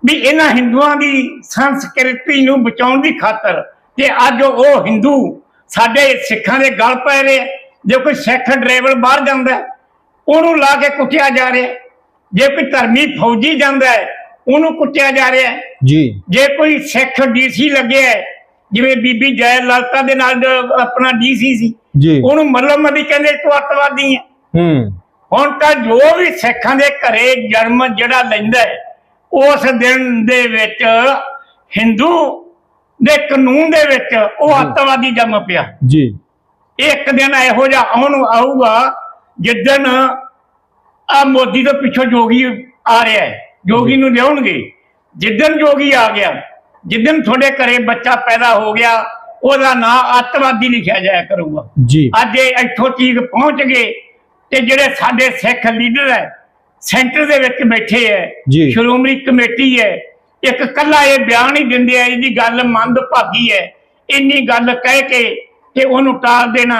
S1: ਵੀ ਇਹਨਾਂ ਹਿੰਦੂਆਂ ਦੀ ਸੰਸਕ੍ਰਿਤੀ ਨੂੰ ਬਚਾਉਣ ਦੀ ਖਾਤਰ ਤੇ ਅੱਜ ਉਹ ਹਿੰਦੂ ਸਾਡੇ ਸਿੱਖਾਂ ਦੇ ਗਲ ਪੈ ਰਹੇ। ਜੇ ਕੋਈ ਸਿੱਖ ਡਰਾਈਵਰ ਬਾਹਰ ਜਾਂਦਾ ਉਹਨੂੰ ਲਾ ਕੇ ਕੁੱਟਿਆ ਜਾ ਰਿਹਾ। ਜੇ ਕੋਈ ਧਰਮੀ ਫੌਜੀ ਜਾਂਦਾ ਹੈ ਉਹਨੂੰ ਕੁੱਟਿਆ ਜਾ ਰਿਹਾ
S2: ਜੀ
S1: ਜੇ ਕੋਈ ਸਿੱਖ ਡੀਸੀ ਲੱਗਿਆ ਜਿਵੇਂ ਬੀਬੀ ਜੈ ਲਲਤਾ ਦੇ ਨਾਲ ਆਪਣਾ ਡੀਸੀ ਸੀ
S2: ਜੀ
S1: ਉਹਨੂੰ ਮੱਲਮ ਮਦੀ ਕਹਿੰਦੇ ਤੂੰ ਅੱਤਵਾਦੀ ਹੈ
S2: ਹੂੰ
S1: ਹੁਣ ਤਾਂ ਜੋ ਵੀ ਸਿੱਖਾਂ ਦੇ ਘਰੇ ਜਨਮ ਜਿਹੜਾ ਲੈਂਦਾ ਹੈ ਉਸ ਦਿਨ ਦੇ ਵਿੱਚ ਹਿੰਦੂ ਦੇ ਕਾਨੂੰਨ ਦੇ ਵਿੱਚ ਉਹ ਅੱਤਵਾਦੀ ਜੰਮ ਪਿਆ।
S2: ਜੀ।
S1: ਇੱਕ ਦਿਨ ਇਹੋ ਜਿਹਾ ਆਉਣ ਆਊਗਾ ਜਿੱਦਣ ਆ ਮੋਦੀ ਦੇ ਪਿੱਛੋਂ ਜੋਗੀ ਆ ਰਿਹਾ ਹੈ ਜੋਗੀ ਨੂੰ ਲਿਆਉਣਗੇ। ਜਿੱਦਣ ਜੋਗੀ ਆ ਗਿਆ ਜਿੱਦਣ ਤੁਹਾਡੇ ਘਰੇ ਬੱਚਾ ਪੈਦਾ ਹੋ ਗਿਆ ਉਹਦਾ ਨਾਂ ਅੱਤਵਾਦੀ ਲਿਖਿਆ ਜਾਇਆ ਕਰੂਗਾ।
S2: ਜੀ।
S1: ਅੱਜ ਇਹ ਇੱਥੋਂ ਤੀਕ ਪਹੁੰਚ ਗਏ ਤੇ ਜਿਹੜੇ ਸਾਡੇ ਸਿੱਖ ਲੀਡਰ ਹੈ ਸੈਂਟਰ ਦੇ ਵਿੱਚ ਬੈਠੇ ਹੈ। ਸ਼੍ਰੋਮਣੀ ਕਮੇਟੀ ਹੈ ਇੱਕ ਕੱਲਾ ਇਹ ਬਿਆਨ ਹੀ ਦਿੰਦੇ ਆ ਇਹਦੀ ਗੱਲ ਮੰਦ ਭਾਗੀ ਹੈ। ਇੰਨੀ ਗੱਲ ਕਹਿ ਕੇ ਕਿ ਉਹਨੂੰ ਟਾਲ ਦੇਣਾ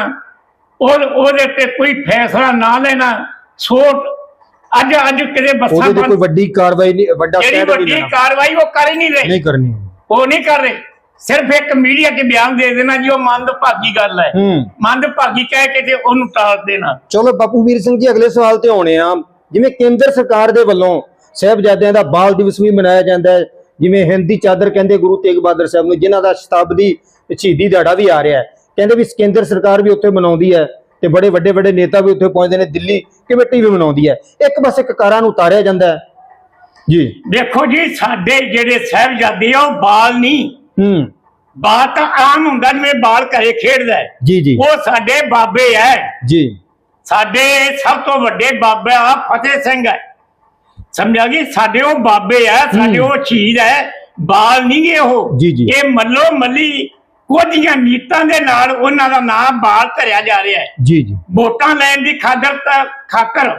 S1: ਉਹ ਉਹਦੇ ਤੇ ਕੋਈ ਫੈਸਲਾ ਨਾ ਲੈਣਾ ਸੋਟ ਅੱਜ ਅੱਜ ਕਿਤੇ ਬੱਸਾਂ
S2: ਤੇ ਕੋਈ ਵੱਡੀ ਕਾਰਵਾਈ ਨਹੀਂ ਵੱਡਾ
S1: ਜਿਹੜੀ ਵੱਡੀ ਕਾਰਵਾਈ ਉਹ ਕਰ ਹੀ ਨਹੀਂ ਰਹੇ।
S2: ਨਹੀਂ ਕਰਨੀ।
S1: ਉਹ ਨਹੀਂ ਕਰ ਰਹੇ। ਸਿਰਫ ਇੱਕ ਮੀਡੀਆ 'ਚ ਬਿਆਨ ਦੇ ਦੇਣਾ ਜੀ ਉਹ ਮੰਦਭਾਗੀ ਗੱਲ ਹੈ।
S2: ਹੂੰ।
S1: ਮੰਦਭਾਗੀ ਕਹਿ ਕੇ ਤੇ ਉਹਨੂੰ ਟਾਲ ਦੇਣਾ।
S2: ਚਲੋ ਬਾਪੂ ਵੀਰ ਸਿੰਘ ਜੀ ਅਗਲੇ ਸਵਾਲ ਤੇ ਆਉਣੇ ਆ। ਜਿਵੇਂ ਕੇਂਦਰ ਸਰਕਾਰ ਦੇ ਵੱਲੋਂ ਸਾਹਿਬਜ਼ਾਦਿਆਂ ਦਾ ਬਾਲ ਦਿਵਸ ਵੀ ਮਨਾਇਆ ਜਾਂਦਾ ਹੈ ਜਿਵੇਂ ਹਿੰਦੀ ਚਾਦਰ ਕਹਿੰਦੇ ਗੁਰੂ ਤੇਗ ਬਹਾਦਰ ਸਾਹਿਬ ਨੂੰ ਜਿਨ੍ਹਾਂ ਦਾ ਸ਼ਤਾਬਦੀ ਸ਼ਹੀਦੀ ਦਿਹਾੜਾ ਵੀ ਆ ਰਿਹਾ ਹੈ। ਕਹਿੰਦੇ ਵੀ ਕੇਂਦਰ ਸਰਕਾਰ ਵੀ ਉੱਥੇ ਮਨਾਉਂਦੀ ਹੈ ਤੇ ਬੜੇ ਵੱਡੇ ਵੱਡੇ ਨੇਤਾ ਵੀ ਉੱਥੇ ਪਹੁੰਚਦੇ ਨੇ ਦਿੱਲੀ ਕਮੇਟੀ ਵੀ ਮਨਾਉਂਦੀ ਹੈ। ਇੱਕ ਬਸ ਇੱਕ ਕਾਰਾਂ ਨੂੰ ਉਤਾਰਿਆ ਜਾਂਦਾ ਹੈ। ਜੀ।
S1: ਦੇਖੋ ਜੀ ਸਾਡੇ ਜਿਹੜੇ ਸਾਹਿਬਜ਼ਾਦੇ ਆ ਉਹ ਬਾਲ ਨਹੀਂ।
S2: ਹੂੰ।
S1: ਬਾਲ ਤਾਂ ਆਮ ਹੁੰਦਾ ਜਿਵੇਂ ਬਾਲ ਘਰੇ ਖੇਡਦਾ।
S2: ਜੀ ਜੀ।
S1: ਉਹ ਸਾਡੇ ਬਾਬੇ ਐ
S2: ਜੀ।
S1: ਸਾਡੇ ਸਭ ਤੋਂ ਵੱਡੇ ਬਾਬਾ ਫਤਿਹ ਸਿੰਘ ਹੈ। ਸਮਝਿਆ ਜੀ ਸਾਡੇ ਉਹ ਬਾਬੇ ਐ ਸਾਡੇ ਉਹ ਸ਼ਹੀਦ ਹੈ। ਬਾਲ ਨਹੀਂ ਗੇ ਉਹ।
S2: ਜੀ, ਜੀ।
S1: ਇਹ ਮੱਲੋ ਮੱਲੀ ਕੁਝੀਆਂ ਨੀਤਾਂ ਦੇ ਨਾਲ ਉਹਨਾਂ ਦਾ ਨਾਮ ਬਾਲ ਧਰਿਆ ਜਾ ਰਿਹਾ ਹੈ।
S2: ਜੀ ਜੀ।
S1: ਵੋਟਾਂ ਲੈਣ ਦੀ ਖਾਦਰ ਤਾਂ ਖਾਤਰ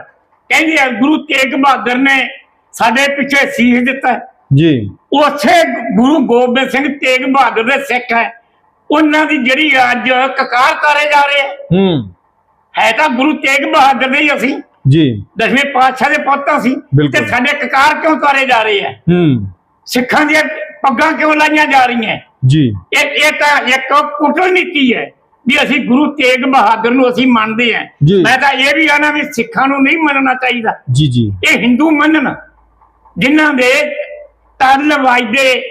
S1: ਕਹਿੰਦੇ ਆ ਗੁਰੂ ਤੇਗ ਬਹਾਦਰ ਨੇ ਸਾਡੇ ਪਿੱਛੇ ਸੀਸ ਦਿੱਤਾ।
S2: ਜੀ।
S1: ਉਸੇ ਗੁਰੂ ਗੋਬਿੰਦ ਸਿੰਘ ਤੇਗ ਬਹਾਦਰ ਦੇ ਸਿੱਖ ਹੈ। ਉਹਨਾਂ ਦੀ ਜਿਹੜੀ ਅੱਜ ਕਕਾਰ ਤਾਰੇ ਜਾ ਰਹੇ ਹੈ
S2: ਹੂੰ।
S1: ਹੈ ਤਾਂ ਗੁਰੂ ਤੇਗ ਬਹਾਦਰ ਦੇ ਹੀ ਅਸੀਂ।
S2: ਜੀ।
S1: ਦਸਵੇਂ ਪਾਤਸ਼ਾਹ ਦੇ ਪੁੱਤ ਅਸੀਂ।
S2: ਬਿਲਕੁਲ।
S1: ਤੇ ਸਾਡੇ ਕਕਾਰ ਕਿਉਂ ਤਾਰੇ ਜਾ ਰਹੇ ਹੈ
S2: ਹੂੰ।
S1: ਸਿੱਖਾਂ ਦੀਆਂ ਪੱਗਾਂ ਕਿਉਂ ਲਾਈਆਂ ਜਾ ਰਹੀਆਂ?
S2: ਜੀ।
S1: ਇਹ ਇਹ ਤਾਂ ਇੱਕ ਕੁਟਨੀਤੀ ਹੈ ਵੀ ਅਸੀਂ ਗੁਰੂ ਤੇਗ ਬਹਾਦਰ ਨੂੰ ਅਸੀਂ ਮੰਨਦੇ ਹਾਂ
S2: ਜੀ।
S1: ਮੈਂ ਤਾਂ ਇਹ ਵੀ ਆਣਾ ਵੀ ਸਿੱਖਾਂ ਨੂੰ ਨਹੀਂ ਮੰਨਣਾ ਚਾਹੀਦਾ।
S2: ਜੀ ਜੀ।
S1: ਇਹ ਹਿੰਦੂ ਮੰਨਣ। ਜਿਨ੍ਹਾਂ ਦੇ ਤਨ ਵਜਦੇ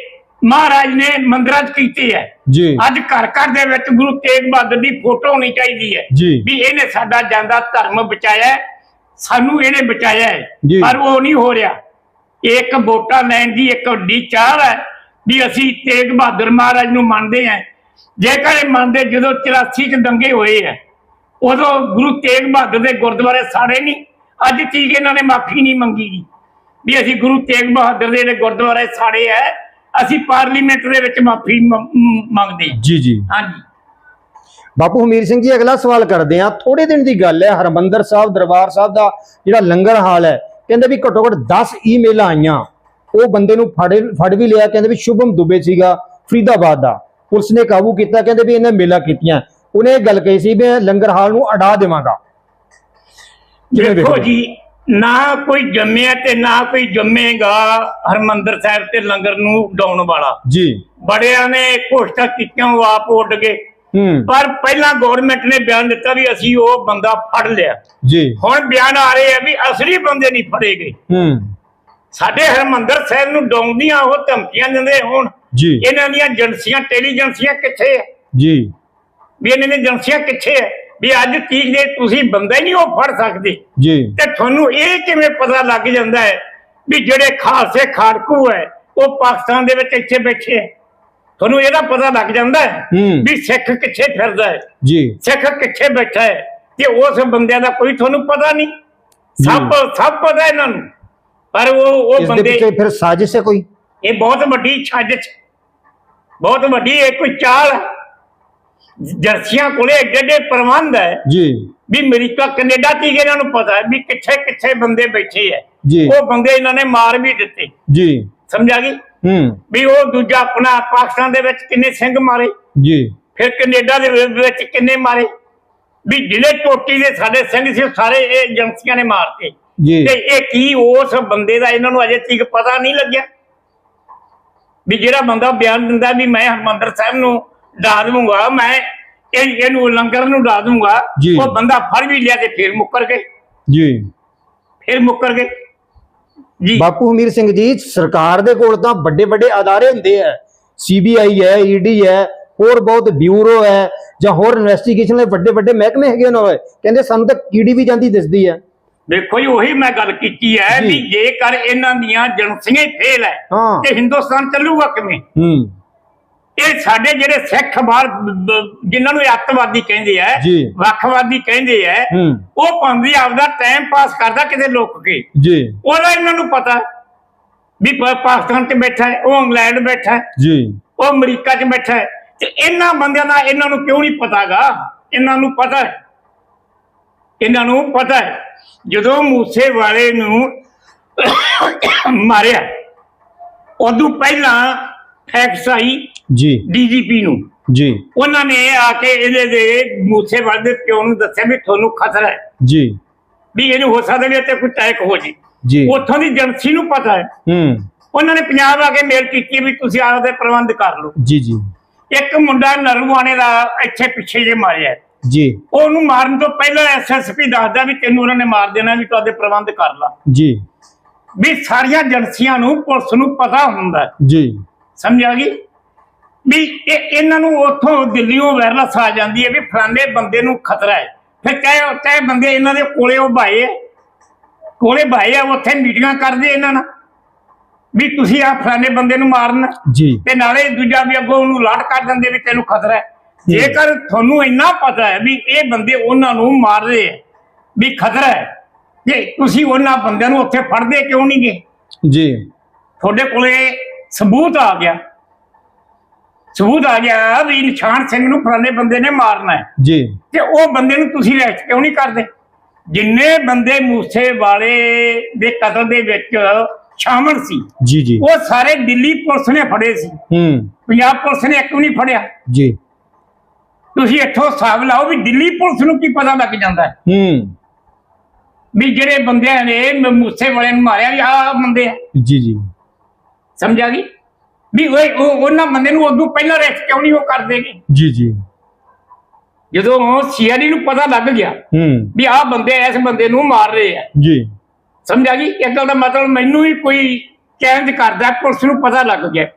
S1: ਮਹਾਰਾਜ ਨੇ ਮੰਦਰਾਂ 'ਚ ਕੀਤੇ ਹੈ।
S2: ਜੀ।
S1: ਅੱਜ ਘਰ ਘਰ ਦੇ ਵਿੱਚ ਗੁਰੂ ਤੇਗ ਬਹਾਦਰ ਦੀ ਫੋਟੋ ਹੋਣੀ ਚਾਹੀਦੀ ਹੈ ਵੀ ਇਹਨੇ ਸਾਡਾ ਜਾਂਦਾ ਧਰਮ ਬਚਾਇਆ ਹੈ, ਸਾਨੂੰ ਇਹਨੇ ਬਚਾਇਆ ਹੈ। ਪਰ ਉਹ ਨਹੀਂ ਹੋ ਰਿਹਾ। ਇੱਕ ਵੋਟਾਂ ਲੈਣ ਦੀ ਇੱਕ ਵੱਡੀ ਚਾਹ ਹੈ ਵੀ ਅਸੀਂ ਤੇਗ ਬਹਾਦਰ ਮਹਾਰਾਜ ਨੂੰ ਮੰਨਦੇ ਹਾਂ। ਜੇਕਰ ਇਹ ਮੰਨਦੇ ਜਦੋਂ 84 ਚ ਦੰਗੇ ਹੋਏ ਆ ਉਦੋਂ ਗੁਰੂ ਤੇਗ ਬਹਾਦਰ ਦੇ ਗੁਰਦੁਆਰੇ ਸਾੜੇ ਨਹੀਂ। ਅੱਜ ਤੀਕ ਇਹਨਾਂ ਨੇ ਮਾਫੀ ਨਹੀਂ ਮੰਗੀ। ਵੀ ਅਸੀਂ ਗੁਰੂ ਤੇਗ ਬਹਾਦਰ ਦੇ ਗੁਰਦੁਆਰੇ ਸਾੜੇ ਆ ਅਸੀਂ ਪਾਰਲੀਮੈਂਟ ਦੇ ਵਿੱਚ ਮਾਫੀ ਮੰਗਦੇ ਹਾਂ।
S2: ਜੀ ਜੀ।
S1: ਹਾਂਜੀ।
S2: ਬਾਪੂ ਹਮੀਰ ਸਿੰਘ ਜੀ ਅਗਲਾ ਸਵਾਲ ਕਰਦੇ ਆ ਥੋੜੇ ਦਿਨ ਦੀ ਗੱਲ ਹੈ ਹਰਮੰਦਰ ਸਾਹਿਬ ਦਰਬਾਰ ਸਾਹਿਬ ਦਾ ਜਿਹੜਾ ਲੰਗਰ ਹਾਲ ਹੈ ਕਹਿੰਦੇ ਵੀ ਘੱਟੋ ਘੱਟ 10 ਈਮੇਲਾਂ ਆਈਆਂ। ਉਹ ਬੰਦੇ ਨੂੰ ਫੜ ਫੜ ਵੀ ਲਿਆ ਕਹਿੰਦੇ ਵੀ ਸ਼ੁਭਮ ਦੁਬੇ ਸੀਗਾ ਫਰੀਦਾਬਾਦ ਦਾ। ਪੁਲਿਸ ਨੇ ਕਾਬੂ ਕੀਤਾ ਕਹਿੰਦੇ ਵੀ ਇਹਨੇ ਮੇਲਾ ਕੀਤੀਆਂ। ਉਹਨੇ ਇਹ ਗੱਲ ਕਹੀ ਸੀ ਵੀ ਲੰਗਰ ਹਾਲ ਨੂੰ ਅਡਾ ਦੇਵਾਂਗਾ।
S1: ਦੇਖੋ? ਜੀ ਨਾ ਕੋਈ ਜੰਮਿਆ ਤੇ ਨਾ ਕੋਈ ਜੰਮੇਗਾ ਹਰਮੰਦਰ ਸਾਹਿਬ ਤੇ ਲੰਗਰ ਨੂੰ ਡਾਉਣ ਵਾਲਾ।
S2: ਜੀ।
S1: ਬੜਿਆਂ ਨੇ ਕੋਸ਼ਟਾ ਕੀਤੀਆਂ ਉਹ ਆਪ ਉੱਡ ਗਏ। ਪਰ ਪਹਿਲਾਂ ਗਵਰਨਮੈਂਟ ਨੇ ਬਿਆਨ ਦਿੱਤਾ ਵੀ ਅਸੀਂ ਉਹ ਬੰਦਾ ਫੜ ਲਿਆ।
S2: ਜੀ।
S1: ਹੁਣ ਬਿਆਨ ਆ ਰਹੇ ਆ ਵੀ ਅਸਲੀ ਬੰਦੇ ਨਹੀਂ ਫੜੇ ਗਏ।
S2: ਹੂੰ।
S1: ਸਾਡੇ ਹਰਮੰਦਰ ਸਾਹਿਬ ਨੂੰ ਡਾਉਂਦੀਆਂ ਉਹ ਧਮਕੀਆਂ ਦਿੰਦੇ ਹੁਣ।
S2: ਜੀ।
S1: ਇਹਨਾਂ ਦੀਆਂ ਏਜੰਸੀਆਂ ਇੰਟੈਲੀਜੈਂਸੀਆਂ ਕਿੱਥੇ
S2: ਜੀ।
S1: ਵੀ ਇਹਨਾਂ ਦੀਆਂ ਏਜੰਸੀਆਂ ਕਿੱਥੇ ਹੈ ਵੀ ਅੱਜ ਤੀਕ ਦੇ ਤੁਸੀਂ ਬੰਦਾ ਹੀ ਨਹੀਂ ਉਹ ਫੜ ਸਕਦੇ।
S2: ਜੀ।
S1: ਤੇ ਤੁਹਾਨੂੰ ਇਹ ਕਿਵੇਂ ਪਤਾ ਲੱਗ ਜਾਂਦਾ ਹੈ ਵੀ ਜਿਹੜੇ ਖਾਲਸੇ ਖਾੜਕੂ ਹੈ ਉਹ ਪਾਕਿਸਤਾਨ ਦੇ ਵਿੱਚ ਇੱਥੇ ਬੈਠੇ ਹੈ? ਤੁਹਾਨੂੰ ਇਹਦਾ ਪਤਾ ਲੱਗ ਜਾਂਦਾ ਹੈ ਵੀ ਸਿੱਖ ਕਿੱਥੇ ਫਿਰਦਾ ਹੈ?
S2: ਜੀ।
S1: ਸਿੱਖ ਕਿੱਥੇ ਬੈਠਾ ਹੈ? ਤੇ ਉਸ ਬੰਦਿਆਂ ਦਾ ਕੋਈ ਤੁਹਾਨੂੰ ਪਤਾ ਨਹੀਂ। ਸਭ ਸਭ ਪਤਾ ਇਹਨਾਂ ਨੂੰ। ਪਰ ਉਹ ਉਹ
S2: ਇਸ ਦੇ
S1: ਬੰਦੇ
S2: ਫਿਰ ਸਾਜ਼ਿਸ਼ ਹੈ ਕੋਈ?
S1: ਇਹ ਬਹੁਤ ਵੱਡੀ ਸਾਜ਼ਿਸ਼ ਬਹੁਤ ਵੱਡੀ ਇਹ ਕੋਈ ਚਾਲ ਹੈ। ਜਰਸੀਆਂ ਕੋਲੇ ਏਡੇ ਏਡੇ ਪ੍ਰਬੰਧ ਹੈ
S2: ਜੀ।
S1: ਵੀ ਅਮਰੀਕਾ ਕੈਨੇਡਾ ਤੀਕ ਇਹਨਾਂ ਨੂੰ ਪਤਾ ਹੈ ਵੀ ਕਿੱਥੇ ਕਿੱਥੇ ਬੰਦੇ ਬੈਠੇ
S2: ਜੀ।
S1: ਉਹ ਬੰਦੇ ਇਹਨਾਂ ਨੇ ਮਾਰ ਵੀ ਦਿੱਤੇ।
S2: ਜੀ।
S1: ਸਮਝਾ ਗਈ?
S2: ਹੂੰ।
S1: ਵੀ ਉਹ ਦੂਜਾ ਆਪਣਾ ਪਾਕਿਸਤਾਨ ਦੇ ਵਿੱਚ ਕਿੰਨੇ ਸਿੰਘ ਮਾਰੇ?
S2: ਜੀ।
S1: ਫਿਰ ਕੈਨੇਡਾ ਦੇ ਵਿੱਚ ਕਿੰਨੇ ਮਾਰੇ? ਵੀ ਜ਼ਿਲ੍ਹੇ ਟੋਟੀ ਦੇ ਸਾਡੇ ਸਿੰਘ ਸੀ ਸਾਰੇ ਇਹ ਏਜੰਸੀਆਂ ਨੇ ਮਾਰਤੇ।
S2: ਜੀ।
S1: ਤੇ ਇਹ ਕੀ ਉਸ ਬੰਦੇ ਦਾ ਇਹਨਾਂ ਨੂੰ ਅਜੇ ਤੱਕ ਪਤਾ ਨਹੀਂ ਲੱਗਿਆ? ਵੀ ਜਿਹੜਾ ਬੰਦਾ ਬਿਆਨ ਦਿੰਦਾ ਵੀ ਮੈਂ ਹਰਮੰਦਰ ਸਾਹਿਬ ਨੂੰ ਡਾ ਦੂੰਗਾ ਮੈਂ ਇਹ ਇਹਨੂੰ ਲੰਗਰ ਨੂੰ ਡਾ ਦੂੰਗਾ
S2: ਜੀ।
S1: ਉਹ ਬੰਦਾ ਫੜ ਵੀ ਲਿਆ ਤੇ ਫਿਰ ਮੁੱਕਰ ਗਏ।
S2: ਜੀ।
S1: ਫਿਰ ਮੁੱਕਰ ਗਏ। ਜੀ।
S2: ਬਾਪੂ ਹਮੀਰ ਸਿੰਘ ਜੀ ਸਰਕਾਰ ਦੇ ਕੋਲ ਤਾਂ ਵੱਡੇ ਵੱਡੇ ਅਦਾਰੇ ਹੁੰਦੇ ਆ। ਸੀਬੀਆਈ ਹੈ ਈਡੀ ਹੈ ਹੋਰ ਬਹੁਤ ਬਿਊਰੋ ਹੈ ਜਾਂ ਹੋਰ ਇਨਵੈਸਟੀਗੇਸ਼ਨ ਦੇ ਵੱਡੇ ਵੱਡੇ ਮਹਿਕਮੇ ਹੈਗੇ ਨੇ ਕਹਿੰਦੇ ਸਾਨੂੰ ਤਾਂ ਕੀੜੀ ਵੀ ਜਾਂਦੀ ਦਿਸਦੀ ਹੈ।
S1: ਦੇਖੋ ਜੀ ਉਹੀ ਮੈਂ ਗੱਲ ਕੀਤੀ ਹੈ
S2: ਜੀ।
S1: ਵੀ ਜੇਕਰ ਇਹਨਾਂ ਦੀਆਂ ਏਜੰਸੀਆਂ ਹੀ ਫੇਲ ਹੈ
S2: ਹਾਂ।
S1: ਤੇ ਹਿੰਦੁਸਤਾਨ ਚੱਲੂਗਾ ਕਿਵੇਂ?
S2: ਹੂੰ।
S1: ਇਹ ਸਾਡੇ ਜਿਹੜੇ ਸਿੱਖ ਬਾਹਰ ਜਿਨ੍ਹਾਂ ਨੂੰ ਅੱਤਵਾਦੀ ਕਹਿੰਦੇ ਆ। ਵੱਖਵਾਦੀ ਕਹਿੰਦੇ ਆ ਉਹ ਪੰਦੀ ਆਪਦਾ ਟਾਈਮ ਪਾਸ ਕਰਦਾ ਕਿਤੇ ਲੁੱਕ ਕੇ।
S2: ਜੀ।
S1: ਉਹਦਾ ਇਹਨਾਂ ਨੂੰ ਪਤਾ ਵੀ ਪਾਕਿਸਤਾਨ 'ਚ ਬੈਠਾ ਹੈ ਉਹ ਇੰਗਲੈਂਡ ਬੈਠਾ ਹੈ
S2: ਜੀ।
S1: ਉਹ ਅਮਰੀਕਾ 'ਚ ਬੈਠਾ ਹੈ। ਤੇ ਇਹਨਾਂ ਬੰਦਿਆਂ ਦਾ ਇਹਨਾਂ ਨੂੰ ਕਿਉਂ ਨਹੀਂ ਪਤਾਗਾ? ਇਹਨਾਂ ਨੂੰ ਪਤਾ ਹੈ। ਇਹਨਾਂ ਨੂੰ ਪਤਾ ਹੈ। ਜਦੋਂ ਮੂਸੇ ਵਾਲੇ ਨੂੰ ਮਾਰਿਆ ਉਦੋਂ ਪਹਿਲਾਂ ਫੈਕਸ ਆਈ
S2: ਜੀ।
S1: ਡੀਜੀਪੀ ਨੂੰ।
S2: ਜੀ।
S1: ਉਹਨਾਂ ਨੇ ਆ ਕੇ ਇਹਦੇ ਦੇ ਮੂਸੇ ਵਾਲੇ ਪਿਓ ਨੂੰ ਦੱਸਿਆ ਵੀ ਤੁਹਾਨੂੰ ਖਤਰਾ ਹੈ।
S2: ਜੀ।
S1: ਵੀ ਇਹਨੂੰ ਹੋ ਸਕਦਾ ਵੀ ਇੱਥੇ ਕੋਈ ਅਟੈਕ ਹੋ ਜੇ।
S2: ਜੀ।
S1: ਉੱਥੋਂ ਦੀ ਏਜੰਸੀ ਨੂੰ ਪਤਾ ਹੈ।
S2: ਹੂੰ।
S1: ਉਹਨਾਂ ਨੇ ਪੰਜਾਬ ਆ ਕੇ ਮੇਲ ਕੀਤੀ ਵੀ ਤੁਸੀਂ ਆਪਦੇ ਪ੍ਰਬੰਧ ਕਰ ਲਓ।
S2: ਜੀ ਜੀ।
S1: ਇੱਕ ਮੁੰਡਾ ਨਰੂਆਣੇ ਦਾ ਇੱਥੇ ਪਿੱਛੇ ਜੇ ਮਾਰਿਆ।
S2: ਜੀ।
S1: ਉਹਨੂੰ ਮਾਰਨ ਤੋਂ ਪਹਿਲਾਂ ਐਸਐਸਪੀ ਦੱਸਦਾ ਵੀ ਤੈਨੂੰ ਉਹਨਾਂ ਨੇ ਮਾਰ ਦੇਣਾ ਵੀ ਤੁਹਾਡੇ ਪ੍ਰਬੰਧ ਕਰ ਲਾ।
S2: ਜੀ।
S1: ਵੀ ਸਾਰੀਆਂ ਏਜੰਸੀਆਂ ਨੂੰ ਪੁਲਿਸ ਨੂੰ ਪਤਾ ਹੁੰਦਾ।
S2: ਜੀ।
S1: ਸਮਝ ਆ ਗਈ? ਵੀ ਇਹ ਇਹਨਾਂ ਨੂੰ ਉੱਥੋਂ ਦਿੱਲੀੋਂ ਵਾਇਰਲੈਸ ਆ ਜਾਂਦੀ ਹੈ ਵੀ ਫਲਾਣੇ ਬੰਦੇ ਨੂੰ ਖਤਰਾ ਹੈ। ਫਿਰ ਕਹੇ ਕਹੇ ਬੰਦੇ ਇਹਨਾਂ ਦੇ ਕੋਲੇ ਉਹ ਭਾਏ ਹੈ। ਕੋਲੇ ਭਾਏ ਆ ਉੱਥੇ ਮੀਟਿੰਗਾਂ ਕਰਦੇ ਇਹਨਾਂ ਨਾਲ। ਵੀ ਤੁਸੀਂ ਆ ਫਲਾਣੇ ਬੰਦੇ ਨੂੰ ਮਾਰਨਾ
S2: ਜੀ।
S1: ਤੇ ਨਾਲੇ ਦੂਜਾ ਵੀ ਅੱਗੋਂ ਉਹਨੂੰ ਲਾਟ ਕਰ ਦਿੰਦੇ ਵੀ ਤੈਨੂੰ ਖਤਰਾ ਹੈ। ਜੇਕਰ ਤੁਹਾਨੂੰ ਇੰਨਾ ਪਤਾ ਹੈ ਵੀ ਇਹ ਬੰਦੇ ਉਹਨਾਂ ਨੂੰ ਮਾਰ ਰਹੇ ਹੈ ਵੀ ਖਤਰਾ ਹੈ ਤੇ ਤੁਸੀਂ ਉਹਨਾਂ ਬੰਦਿਆਂ ਨੂੰ ਉੱਥੇ ਫੜਦੇ ਕਿਉਂ ਨਹੀਂ ਗਏ
S2: ਜੀ।
S1: ਤੁਹਾਡੇ ਕੋਲੇ ਸਬੂਤ ਆ ਗਿਆ। ਸਬੂਤ ਆ ਗਿਆ ਵੀ ਨਿਸ਼ਾਨ ਸਿੰਘ ਨੂੰ ਫਲਾਣੇ ਬੰਦੇ ਨੇ ਮਾਰਨਾ ਹੈ।
S2: ਜੀ।
S1: ਤੇ ਉਹ ਬੰਦੇ ਨੂੰ ਤੁਸੀਂ ਅਰੈਸਟ ਕਿਉਂ ਨਹੀਂ ਕਰਦੇ? ਜਿੰਨੇ ਬੰਦੇ ਮੂਸੇ ਵਾਲੇ ਦੇ ਕਤਲ ਦੇ ਵਿੱਚ ਸ਼ਾਮਲ ਸੀ
S2: ਜੀ ਜੀ।
S1: ਉਹ ਸਾਰੇ ਦਿੱਲੀ ਪੁਲਿਸ ਨੇ ਫੜੇ ਸੀ।
S2: ਹੂੰ।
S1: ਪੰਜਾਬ ਪੁਲਿਸ ਨੇ ਇੱਕ ਵੀ ਨਹੀਂ ਫੜਿਆ।
S2: ਜੀ।
S1: ਤੁਸੀਂ ਇੱਥੋਂ ਹਿਸਾਬ ਲਾਓ ਵੀ ਦਿੱਲੀ ਪੁਲਿਸ ਨੂੰ ਕੀ ਪਤਾ ਲੱਗ ਜਾਂਦਾ ਹੈ।
S2: ਹੂੰ।
S1: ਵੀ ਜਿਹੜੇ ਬੰਦਿਆਂ ਨੇ ਮੂਸੇ ਵਾਲੇ ਨੂੰ ਮਾਰਿਆ ਵੀ ਆਹ ਬੰਦੇ ਆ।
S2: ਜੀ ਜੀ।
S1: ਸਮਝ ਆ ਗਈ? ਵੀ ਉਹ ਉਹ- ਉਹਨਾਂ ਬੰਦੇ ਨੂੰ ਉਦੋਂ ਪਹਿਲਾਂ ਅਰੈਸਟ ਕਿਉਂ ਨਹੀਂ ਉਹ ਕਰਦੇਗੇ
S2: ਜੀ ਜੀ।
S1: ਜਦੋਂ ਸੀਆਈਡੀ ਨੂੰ ਪਤਾ ਲੱਗ ਗਿਆ
S2: ਹੂੰ।
S1: ਵੀ ਆਹ ਬੰਦੇ ਇਸ ਬੰਦੇ ਨੂੰ ਮਾਰ ਰਹੇ ਆ।
S2: ਜੀ।
S1: ਸਮਝ ਆ ਗਈ? ਇੱਕ ਦਾ ਮਤਲਬ ਮੈਨੂੰ ਹੀ ਕੋਈ ਚੈਲੰਜ ਕਰਦਾ ਪੁਲਿਸ ਨੂੰ ਪਤਾ ਲੱਗ ਗਿਆ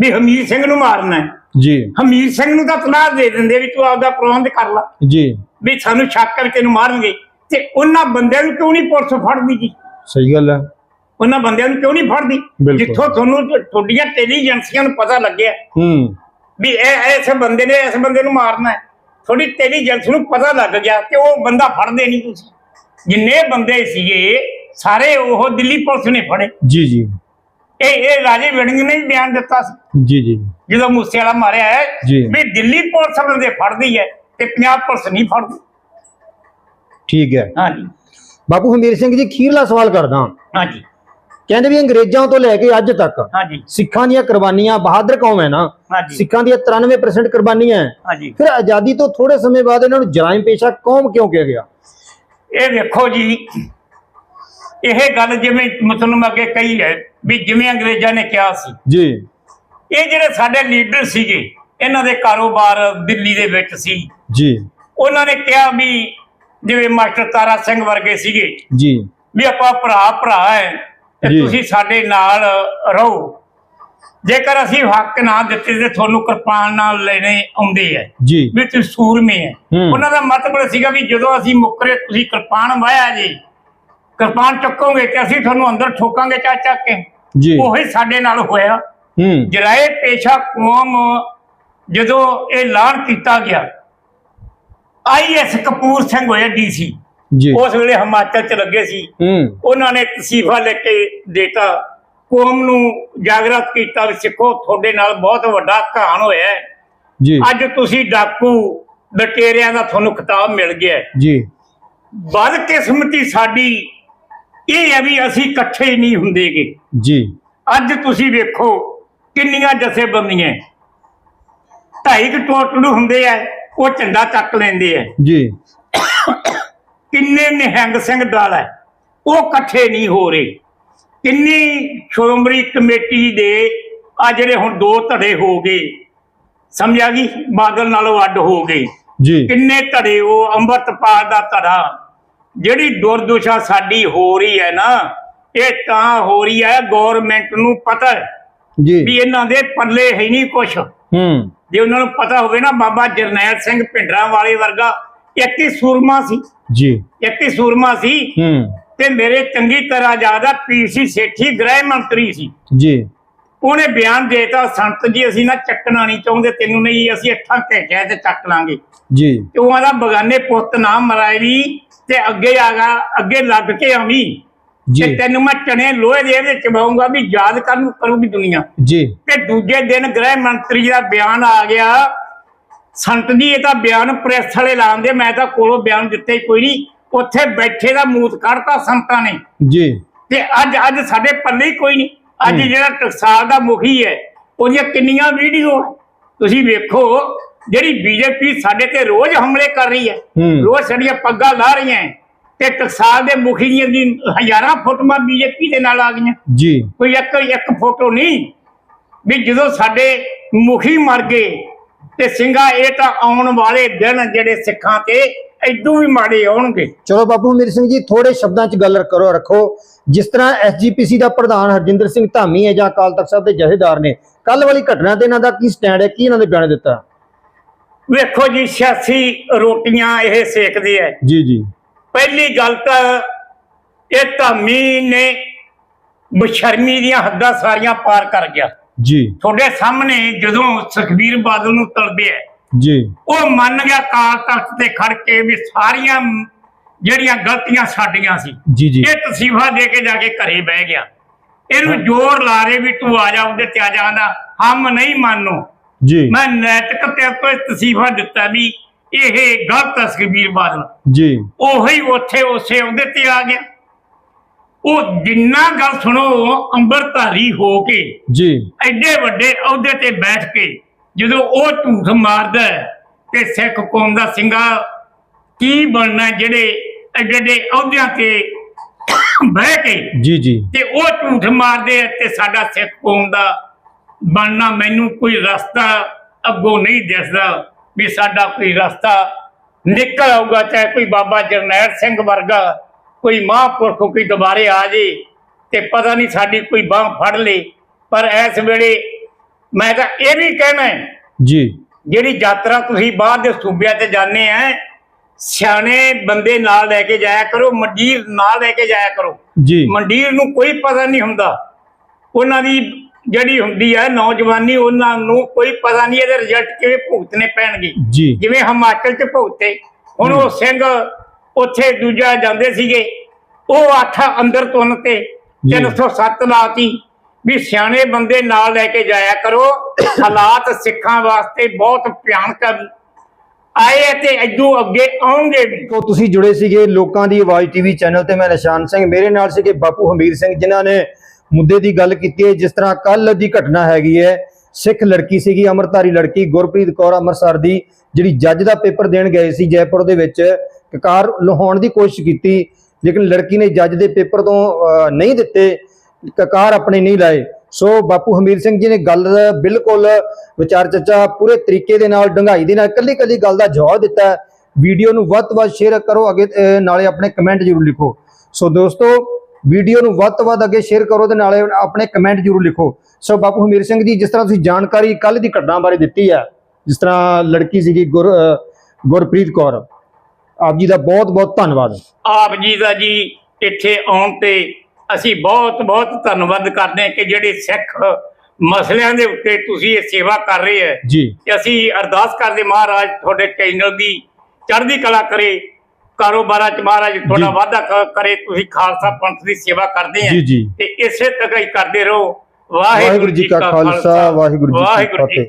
S1: ਵੀ ਹਮੀਰ ਸਿੰਘ ਨੂੰ ਮਾਰਨਾ ਹੈ।
S2: ਜੀ।
S1: ਹਮੀਰ ਸਿੰਘ ਨੂੰ ਤਾਂ ਤਲਾਹ ਦੇ ਦਿੰਦੇ ਵੀ ਤੂੰ ਆਪਦਾ ਪ੍ਰਬੰਧ ਕਰ ਲੈ।
S2: ਜੀ।
S1: ਵੀ ਸਾਨੂੰ ਸ਼ੱਕ ਵੀ ਤੈਨੂੰ ਮਾਰਨਗੇ। ਤੇ ਉਹਨਾਂ ਬੰਦਿਆਂ ਨੂੰ ਕਿਉਂ ਨਹੀਂ ਪੁਲਿਸ ਫੜਦੀ ਜੀ?
S2: ਸਹੀ ਗੱਲ ਹੈ।
S1: ਉਹਨਾਂ ਬੰਦਿਆਂ ਨੂੰ ਕਿਉਂ ਨਹੀਂ ਫੜਦੀ?
S2: ਬਿਲਕੁਲ।
S1: ਜਿੱਥੋਂ ਤੁਹਾਨੂੰ ਤੁਹਾਡੀਆਂ ਇੰਟੈਲੀਜੈਂਸੀਆਂ ਨੂੰ ਪਤਾ ਲੱਗਿਆ।
S2: ਹੂੰ।
S1: ਵੀ ਇਹ ਇਸ ਬੰਦੇ ਨੇ ਇਸ ਬੰਦੇ ਨੂੰ ਮਾਰਨਾ ਹੈ। ਥੋੜੀ ਇੰਟੈਲੀਜੈਂਸ ਨੂੰ ਪਤਾ ਲੱਗ ਗਿਆ ਤੇ ਉਹ ਬੰਦਾ ਫੜਦੇ ਨਹੀਂ ਤੁਸੀਂ। ਜਿੰਨੇ ਬੰਦੇ ਸੀਗੇ ਸਾਰੇ ਉਹ ਦਿੱਲੀ ਪੁਲਿਸ ਨੇ ਫੜੇ।
S2: ਜੀ ਜੀ।
S1: ਇਹ ਇਹ ਰਾਜੇ ਵੜਿੰਗ ਨੇ ਵੀ ਬਿਆਨ ਦਿੱਤਾ ਸੀ।
S2: ਜੀ ਜੀ।
S1: ਜਦੋਂ ਮੂਸੇ ਵਾਲਾ ਮਾਰਿਆ ਹੈ
S2: ਜੀ।
S1: ਵੀ ਦਿੱਲੀ ਪੁਲਿਸ ਬੰਦੇ ਫੜਦੀ ਹੈ ਤੇ ਪੰਜਾਬ ਪੁਲਿਸ ਨਹੀਂ ਫੜਦੀ।
S2: ਠੀਕ ਹੈ।
S1: ਹਾਂਜੀ।
S2: ਬਾਪੂ ਹਮੀਰ ਸਿੰਘ ਜੀ ਖੀਰਲਾ ਸਵਾਲ ਕਰਦਾ
S1: ਹਾਂਜੀ।
S2: ਕਹਿੰਦੇ ਵੀ ਅੰਗਰੇਜ਼ਾਂ ਤੋਂ ਲੈ ਕੇ ਅੱਜ ਤੱਕ
S1: ਹਾਂਜੀ।
S2: ਸਿੱਖਾਂ ਦੀਆਂ ਕੁਰਬਾਨੀਆਂ ਬਹਾਦਰ ਕੌਮ ਹੈ ਨਾ ਸਿੱਖਾਂ ਦੀਆਂ 93% ਕੁਰਬਾਨੀਆਂ ਹੈ। ਫਿਰ ਆਜ਼ਾਦੀ ਤੋਂ ਥੋੜੇ ਸਮੇਂ ਬਾਅਦ ਇਹਨਾਂ ਨੂੰ ਜਰਾਇਮ ਪੇਸ਼ਾ ਕੌਮ ਕਿਉਂ ਕਿਹਾ ਗਿਆ?
S1: ਇਹ ਵੇਖੋ ਜੀ ਇਹ ਗੱਲ ਜਿਵੇਂ ਮਤਲਬ ਅੱਗੇ ਕਹੀ ਹੈ ਵੀ ਜਿਵੇਂ ਅੰਗਰੇਜ਼ਾਂ ਨੇ ਕਿਹਾ ਸੀ।
S2: ਜੀ।
S1: ਇਹ ਜਿਹੜੇ ਸਾਡੇ ਲੀਡਰ ਸੀਗੇ ਇਹਨਾਂ ਦੇ ਕਾਰੋਬਾਰ ਦਿੱਲੀ ਦੇ ਵਿੱਚ ਸੀ।
S2: ਜੀ।
S1: ਉਹਨਾਂ ਨੇ ਕਿਹਾ ਵੀ ਜਿਵੇਂ ਮਾਸਟਰ ਤਾਰਾ ਸਿੰਘ ਵਰਗੇ ਸੀਗੇ
S2: ਜੀ।
S1: ਵੀ ਆਪਾਂ ਭਰਾ ਭਰਾ ਹੈ ਤੇ
S2: ਜੀ।
S1: ਤੁਸੀਂ ਸਾਡੇ ਨਾਲ ਰਹੋ। ਜੇਕਰ ਅਸੀਂ ਹੱਕ ਨਾ ਦਿੱਤੇ ਤੇ ਤੁਹਾਨੂੰ ਕਿਰਪਾਨ ਨਾਲ ਲੈਣੇ ਆਉਂਦੇ ਹੈ
S2: ਜੀ।
S1: ਵੀ ਤੁਸੀਂ ਸੂਰਮੇ ਹੈ
S2: ਹੂੰ।
S1: ਉਹਨਾਂ ਦਾ ਮਤਲਬ ਸੀਗਾ ਵੀ ਜਦੋਂ ਅਸੀਂ ਮੁੱਕਰੇ ਤੁਸੀਂ ਕਿਰਪਾਨ ਵਾਇਆ ਜੀ। ਕਿਰਪਾਨ ਚੱਕੋਗੇ ਤੇ ਅਸੀਂ ਤੁਹਾਨੂੰ ਅੰਦਰ ਠੋਕਾਂਗੇ ਚਾ ਚੱਕ ਕੇ।
S2: ਜੀ।
S1: ਉਹੀ ਸਾਡੇ ਨਾਲ ਹੋਇਆ।
S2: ਹੂੰ।
S1: ਜਰਾਏ ਪੇਸ਼ਾ ਕੌਮ ਜਦੋਂ ਇਹ ਐਲਾਨ ਕੀਤਾ ਗਿਆ ਆਈਐਸ ਕਪੂਰ ਸਿੰਘ ਹੋਇਆ ਡੀਸੀ
S2: ਜੀ।
S1: ਉਸ ਵੇਲੇ ਹਿਮਾਚਲ ਚ ਲੱਗੇ ਸੀ। ਉਹਨਾਂ ਨੇ ਤਸੀਫਾ ਲੈ ਕੇ ਦੇਤਾ। ਕੌਮ ਨੂੰ ਜਾਗਰਤ ਕੀਤਾ ਵੀ ਸਿੱਖੋ ਤੁਹਾਡੇ ਨਾਲ ਬਹੁਤ ਵੱਡਾ ਘਾਣ ਹੋਇਆ ਹੈ।
S2: ਜੀ।
S1: ਅੱਜ ਤੁਸੀਂ ਡਾਕੂ ਲਟੇਰਿਆਂ ਦਾ ਤੁਹਾਨੂੰ ਖਿਤਾਬ ਮਿਲ ਗਿਆ।
S2: ਜੀ।
S1: ਬਦਕਿਸਮਤੀ ਸਾਡੀ ਇਹ ਹੈ ਵੀ ਅਸੀਂ ਇਕੱਠੇ ਨਹੀਂ ਹੁੰਦੇਗੇ।
S2: ਜੀ।
S1: ਅੱਜ ਤੁਸੀਂ ਵੇਖੋ ਕਿੰਨੀਆਂ ਜਥੇਬੰਦੀਆਂ ਢਾਈ ਕੁ ਟੋਟਲੂ ਹੁੰਦੇ ਆ ਉਹ ਝੰਡਾ ਚੱਕ ਲੈਂਦੇ ਆ
S2: ਜੀ।
S1: ਕਿੰਨੇ ਨਿਹੰਗ ਸਿੰਘ ਦਲ ਹੈ। ਉਹ ਇਕੱਠੇ ਨਹੀਂ ਹੋ ਰਹੇ। ਕਿੰਨੀ ਸ਼੍ਰੋਮਣੀ ਕਮੇਟੀ ਦੇ ਆ ਜਿਹੜੇ ਹੁਣ ਦੋ ਧੜੇ ਹੋ ਗਏ। ਸਮਝਿਆ ਗਈ ਬਾਦਲ ਨਾਲੋਂ ਅੱਡ ਹੋ ਗਏ।
S2: ਜੀ।
S1: ਕਿੰਨੇ ਧੜੇ ਉਹ ਅੰਮ੍ਰਿਤਪਾਲ ਦਾ ਧੜਾ ਜਿਹੜੀ ਦੁਰਦੁਸ਼ਾ ਸਾਡੀ ਹੋ ਰਹੀ ਹੈ ਨਾ ਇਹ ਤਾਂ ਹੋ ਰਹੀ ਹੈ ਗਵਰਨਮੈਂਟ ਨੂੰ ਪਤਾ ਹੈ ਵੀ
S2: ਜੀ
S1: ਇਹਨਾਂ ਦੇ ਪੱਲੇ ਹੈ ਨਹੀਂ ਕੁਛ।
S2: ਹੂੰ।
S1: ਜੇ ਉਹਨਾਂ ਨੂੰ ਪਤਾ ਹੋਵੇ ਨਾ ਬਾਬਾ ਜਰਨੈਲ ਸਿੰਘ ਭਿੰਡਰਾਂ ਵਾਲੇ ਵਰਗਾ ਇੱਕ ਹੀ ਸੂਰਮਾ ਸੀ।
S2: ਜੀ।
S1: ਇੱਕ ਹੀ ਸੂਰਮਾ ਸੀ
S2: ਹੂੰ।
S1: ਤੇ ਮੇਰੇ ਚੰਗੀ ਤਰ੍ਹਾਂ ਆ ਪੀਸੀ ਸੇਠੀ ਗ੍ਰਹਿ ਮੰਤਰੀ ਸੀ।
S2: ਜੀ।
S1: ਉਹਨੇ ਬਿਆਨ ਦੇਤਾ ਸੰਤ ਜੀ ਅਸੀਂ ਨਾ ਚੱਕਣਾ ਨਹੀਂ ਚਾਹੁੰਦੇ ਤੈਨੂੰ ਨਹੀਂ ਅਸੀਂ ਅੱਠਾਂ ਘੰਟਿਆਂ ਤੇ ਚੱਕ ਲਾਂਗੇ।
S2: ਜੀ।
S1: ਤੇ ਉਹ ਆਦਾ ਬਗਾਨੇ ਪੁੱਤ ਨਾ ਮਰਾਈ ਵੀ ਤੇ ਅੱਗੇ ਆਗਾ ਅੱਗੇ ਲੱਗ ਕੇ ਆਵੀਂ। ਤੇ
S2: ਜੀ
S1: ਤੈਨੂੰ ਮੈਂ ਚਣੇ ਲੋਹੇ ਦੇ ਵਿੱਚ ਚਬਾਉਂਗਾ ਵੀ ਯਾਦ ਕਰ ਨੂੰ ਕਰੂਗੀ ਦੁਨੀਆ?
S2: ਜੀ।
S1: ਤੇ ਦੂਜੇ ਦਿਨ ਗ੍ਰਹਿ ਮੰਤਰੀ ਦਾ ਬਿਆਨ ਆ ਗਿਆ ਸੰਤ ਜੀ ਇਹ ਤਾਂ ਬਿਆਨ ਪ੍ਰੈਸ ਵਾਲੇ ਲਾਉਂਦੇ ਮੈਂ ਤਾਂ ਕੋਲੋਂ ਬਿਆਨ ਦਿੱਤੇ ਹੀ ਕੋਈ ਨਹੀਂ ਉੱਥੇ ਬੈਠੇ ਦਾ ਮੂਤ ਕੱਢਤਾ ਸੰਤਾਂ ਨੇ
S2: ਜੀ
S1: ਤੇ ਅੱਜ ਅੱਜ ਸਾਡੇ ਪੱਲੇ ਕੋਈ ਨਹੀਂ ਅੱਜ। ਜਿਹੜਾ ਟਕਸਾਲ ਦਾ ਮੁਖੀ ਹੈ ਉਹਦੀਆਂ ਕਿੰਨੀਆਂ ਵੀਡੀਓ ਤੁਸੀਂ ਵੇਖੋ ਜਿਹੜੀ ਬੀਜੇਪੀ ਸਾਡੇ ਤੇ ਰੋਜ਼ ਹਮਲੇ ਕਰ ਰਹੀ ਹੈ। ਰੋਜ਼ ਸਾਡੀਆਂ ਪੱਗਾਂ ਲਾ ਰਹੀਆਂ ਹੈ। ਤੇ ਟਕਸਾਲ ਦੇ ਮੁਖੀ ਦੀਆਂ ਦੀ ਹਜ਼ਾਰਾਂ ਫੋਟੋਆਂ ਬੀਜੇਪੀ ਦੇ ਨਾਲ ਆ ਗਈਆਂ
S2: ਜੀ
S1: ਕੋਈ ਇੱਕ ਇੱਕ ਫੋਟੋ ਨਹੀਂ ਵੀ ਜਦੋਂ ਸਾਡੇ ਮੁਖੀ ਮਰ ਗਏ ਤੇ ਸਿੰਘਾ ਇਹ ਤਾਂ ਆਉਣ ਵਾਲੇ ਦਿਨ ਜਿਹੜੇ ਸਿੱਖਾਂ ਤੇ ਐਦੂ ਵੀ ਮਾੜੇ ਆਉਣਗੇ।
S2: ਚਲੋ ਬਾਪੂ ਹਮੀਰ ਸਿੰਘ ਜੀ ਥੋੜੇ ਸ਼ਬਦਾਂ 'ਚ ਗੱਲ ਕਰੋ ਰੱਖੋ। ਜਿਸ ਤਰ੍ਹਾਂ ਐਸਜੀਪੀਸੀ ਦਾ ਪ੍ਰਧਾਨ ਹਰਜਿੰਦਰ ਸਿੰਘ ਧਾਮੀ ਹੈ ਜਾਂ ਅਕਾਲ ਤਖਤ ਸਾਹਿਬ ਦੇ ਜਥੇਦਾਰ ਨੇ ਕੱਲ ਵਾਲੀ ਘਟਨਾ ਤੇ ਇਹਨਾਂ ਦਾ ਕੀ ਸਟੈਂਡ ਹੈ ਕੀ ਇਹਨਾਂ ਨੇ ਬਿਆਨ ਦਿੱਤਾ?
S1: ਵੇਖੋ ਜੀ 86 ਰੋਟੀਆਂ ਇਹ ਸੇਕਦੇ ਐ
S2: ਜੀ ਜੀ।
S1: ਪਹਿਲੀ ਗੱਲ ਤਾਂ ਇਹ ਧਾਮੀ ਨੇ ਬਸ਼ਰਮੀ ਦੀਆਂ ਹੱਦਾਂ ਸਾਰੀਆਂ ਪਾਰ ਕਰ ਗਿਆ।
S2: ਜੀ।
S1: ਤੁਹਾਡੇ ਸਾਹਮਣੇ ਜਦੋਂ ਸੁਖਬੀਰ ਬਾਦਲ ਨੂੰ ਤਲਦੇ ਐ
S2: ਜੀ।
S1: ਉਹ ਮੰਨ ਗਿਆ ਕਾਲ ਤਖਤ ਤੇ ਖੜ ਕੇ ਵੀ ਸਾਰੀਆਂ ਜਿਹੜੀਆਂ ਗਲਤੀਆਂ ਸਾਡੀਆਂ ਸੀ
S2: ਜੀ ਜੀ।
S1: ਇਹ ਤਸੀਫਾ ਦੇ ਕੇ ਜਾ ਕੇ ਘਰੇ ਬਹਿ ਗਿਆ। ਇਹਨੂੰ ਜ਼ੋਰ ਲਾ ਰਹੇ ਵੀ ਤੂੰ ਆ ਜਾ ਉਹਦੇ ਤੇ ਆ ਜਾਣਾ ਹਮ ਨਹੀਂ ਮੰਨੋ।
S2: ਜੀ।
S1: ਮੈਂ ਨੈਤਿਕ ਤੇ ਕੋਈ ਤਸੀਫਾ ਦਿੱਤਾ ਵੀ ਇਹ ਗਲਤ ਸੁਖਬੀਰ ਬਾਦਲ।
S2: ਜੀ।
S1: ਉਹੀ ਉੱਥੇ ਉਸੇ ਉਹਦੇ ਤੇ ਆ ਗਿਆ। ਉਹ ਜਿੰਨਾ ਗੱਲ ਸੁਣੋ ਅੰਬਰਧਾਰੀ ਹੋ ਕੇ
S2: ਜੀ।
S1: ਐਡੇ ਵੱਡੇ ਅਹੁਦੇ ਤੇ ਬੈਠ ਕੇ ਜਦੋਂ ਉਹ ਝੂਠ ਮਾਰਦਾ ਤੇ ਸਿੱਖ ਕੌਮ ਦਾ ਸਿੰਘਾ ਕੀ ਬਣਨਾ ਜਿਹੜੇ ਐਡੇ ਐਡੇ ਅਹੁਦਿਆਂ ਤੇ ਬਹਿ ਕੇ
S2: ਜੀ ਜੀ।
S1: ਤੇ ਉਹ ਝੂਠ ਮਾਰਦੇ ਤੇ ਸਾਡਾ ਸਿੱਖ ਕੌਮ ਦਾ ਬਣਨਾ ਮੈਨੂੰ ਕੋਈ ਰਸਤਾ ਅੱਗੋਂ ਨਹੀਂ ਦਿਸਦਾ ਵੀ ਸਾਡਾ ਕੋਈ ਰਸਤਾ ਨਿਕਲ ਆਊਗਾ ਚਾਹੇ ਕੋਈ ਬਾਬਾ ਜਰਨੈਲ ਸਿੰਘ ਵਰਗਾ ਕੋਈ ਮਹਾਂਪੁਰਖ ਕੋਈ ਦੁਬਾਰੇ ਆ ਜੇ ਤੇ ਪਤਾ ਨਹੀਂ ਸਾਡੀ ਕੋਈ ਬਾਹ ਫੜ ਲੇ। ਪਰ ਇਸ ਵੇਲੇ ਮੈਂ ਤਾਂ ਇਹ ਵੀ ਕਹਿਣਾ
S2: ਜੀ।
S1: ਜਿਹੜੀ ਯਾਤਰਾ ਤੁਸੀਂ ਬਾਹਰ ਦੇ ਸੂਬਿਆਂ ਤੇ ਜਾਂਦੇ ਆ ਸਿਆਣੇ ਬੰਦੇ ਨਾਲ ਲੈ ਕੇ ਜਾਇਆ ਕਰੋ ਮੰਡੀਰ ਨਾਲ ਲੈ ਕੇ ਜਾਇਆ ਕਰੋ।
S2: ਜੀ।
S1: ਮੰਡੀਰ ਨੂੰ ਕੋਈ ਪਤਾ ਨਹੀਂ ਹੁੰਦਾ। ਉਹਨਾਂ ਦੀ ਜਿਹੜੀ ਹੁੰਦੀ ਹੈ ਨੌਜਵਾਨੀ ਉਹਨਾਂ ਨੂੰ ਕੋਈ ਪਤਾ ਨਹੀਂ ਇਹਦੇ ਰਿਜ਼ਲਟ ਕਿਵੇਂ ਭੁਗਤਨੇ ਪੈਣਗੇ। ਜਿਵੇਂ ਹਿਮਾਚਲ ਚ ਭੁਗਤੇ ਹੁਣ ਉਹ ਸਿੰਘ ਉੱਥੇ ਦੂਜਾ ਜਾਂਦੇ ਸੀਗੇ। ਉਹ ਅੱਠ ਅੰਦਰ ਤੁੰਨ ਤੇ
S2: ਜੀ।
S1: 307 ਲਾਤੀ ਵੀ ਸਿਆਣੇ ਬੰਦੇ ਨਾਲ ਲੈ ਕੇ ਜਾਇਆ ਕਰੋ। ਹਾਲਾਤ ਸਿੱਖਾਂ ਵਾਸਤੇ ਬਹੁਤ ਭਿਆਨਕ ਆਏ ਤੇ ਅੱਗੋਂ ਅੱਗੇ ਆਉਣਗੇ ਵੀ।
S2: ਤੋਂ ਤੁਸੀਂ ਜੁੜੇ ਸੀਗੇ ਲੋਕਾਂ ਦੀ ਆਵਾਜ਼ ਟੀਵੀ ਚੈਨਲ ਤੇ ਮੈਂ ਨਿਸ਼ਾਨ ਸਿੰਘ ਮੇਰੇ ਨਾਲ ਸੀਗੇ ਬਾਪੂ ਹਮੀਰ ਸਿੰਘ ਜਿਨ੍ਹਾਂ ਨੇ ਮੁੱਦੇ ਦੀ ਗੱਲ ਕੀਤੀ ਹੈ। ਜਿਸ ਤਰ੍ਹਾਂ ਕੱਲ ਦੀ ਘਟਨਾ ਹੈਗੀ ਹੈ ਸਿੱਖ ਲੜਕੀ ਸੀਗੀ ਅਮਰਤਾਰੀ ਲੜਕੀ ਗੁਰਪ੍ਰੀਤ ਕੌਰ ਅੰਮ੍ਰਿਤਸਰ ਦੀ ਜਿਹੜੀ ਜੱਜ ਦਾ ਪੇਪਰ ਦੇਣ ਗਏ ਸੀ ਜੈਪੁਰ ਦੇ ਵਿੱਚ। ਕਕਾਰ ਲਹਾਉਣ ਦੀ ਕੋਸ਼ਿਸ਼ ਕੀਤੀ, ਲੇਕਿਨ ਲੜਕੀ ਨੇ ਜੱਜ ਦੇ ਪੇਪਰ ਤੋਂ ਨਹੀਂ ਦਿੱਤੇ, ਕਕਾਰ ਆਪਣੇ ਨਹੀਂ ਲਾਏ। ਸੋ ਬਾਪੂ ਹਮੀਰ ਸਿੰਘ ਜੀ ਨੇ ਗੱਲ ਬਿਲਕੁਲ ਵਿਚਾਰ ਚਰਚਾ ਪੂਰੇ ਤਰੀਕੇ ਦੇ ਨਾਲ ਡੰਗਾਈ ਦੇ ਨਾਲ ਕੱਲੀ ਕੱਲੀ ਗੱਲ ਦਾ ਜਵਾਬ ਦਿੱਤਾ। ਵੀਡੀਓ ਨੂੰ ਵੱਧ ਤੋਂ ਵੱਧ ਸ਼ੇਅਰ ਕਰੋ, ਅੱਗੇ ਨਾਲੇ ਆਪਣੇ ਕਮੈਂਟ ਜ਼ਰੂਰ ਲਿਖੋ। ਸੋ ਦੋਸਤੋ, ਵੀਡੀਓ ਨੂੰ ਵੱਧ ਤੋਂ ਵੱਧ ਅੱਗੇ ਸ਼ੇਅਰ ਕਰੋ ਤੇ ਨਾਲੇ ਆਪਣੇ ਕਮੈਂਟ ਜ਼ਰੂਰ ਲਿਖੋ। ਸੋ ਬਾਪੂ ਹਮੀਰ ਸਿੰਘ ਜੀ, ਜਿਸ ਤਰ੍ਹਾਂ ਤੁਸੀਂ ਜਾਣਕਾਰੀ ਕੱਲ ਦੀ ਘਟਨਾ ਬਾਰੇ ਦਿੱਤੀ ਹੈ ਜਿਸ ਤਰ੍ਹਾਂ ਲੜਕੀ ਸੀਗੀ ਗੁਰ ਗੁਰਪ੍ਰੀਤ ਕੌਰ। ਆਪ ਜੀ ਦਾ ਬਹੁਤ ਬਹੁਤ ਧੰਨਵਾਦ।
S1: ਆਪ ਜੀ ਦਾ ਜੀ ਇੱਥੇ ਆਉਣ ਤੇ ਅਸੀਂ ਬਹੁਤ ਬਹੁਤ ਧੰਨਵਾਦ ਕਰਦੇ ਹਾਂ ਕਿ ਜਿਹੜੇ ਸਿੱਖ ਮਸਲਿਆਂ ਦੇ ਉੱਤੇ ਤੁਸੀਂ ਇਹ ਸੇਵਾ ਕਰ ਰਹੇ ਹੈ।
S2: ਜੀ।
S1: ਅਸੀਂ ਅਰਦਾਸ ਕਰਦੇ ਮਹਾਰਾਜ ਤੁਹਾਡੇ ਚੈਨਲ ਦੀ ਚੜ੍ਹਦੀ ਕਲਾ ਕਰੇ ਕਾਰੋਬਾਰਾਂ ਚ ਮਹਾਰਾਜ ਤੁਹਾਡਾ। ਵਾਧਾ ਕਰੇ ਤੁਸੀਂ ਖਾਲਸਾ ਪੰਥ ਦੀ ਸੇਵਾ ਕਰਦੇ ਆ ਤੇ ਇਸੇ ਤਰ੍ਹਾਂ ਹੀ ਕਰਦੇ ਰਹੋ।
S2: ਵਾਹਿਗੁਰੂ ਜੀ ਕਾ ਖਾਲਸਾ ਵਾਹਿਗੁਰੂ ਜੀ ਕੀ ਫਤਿਹ।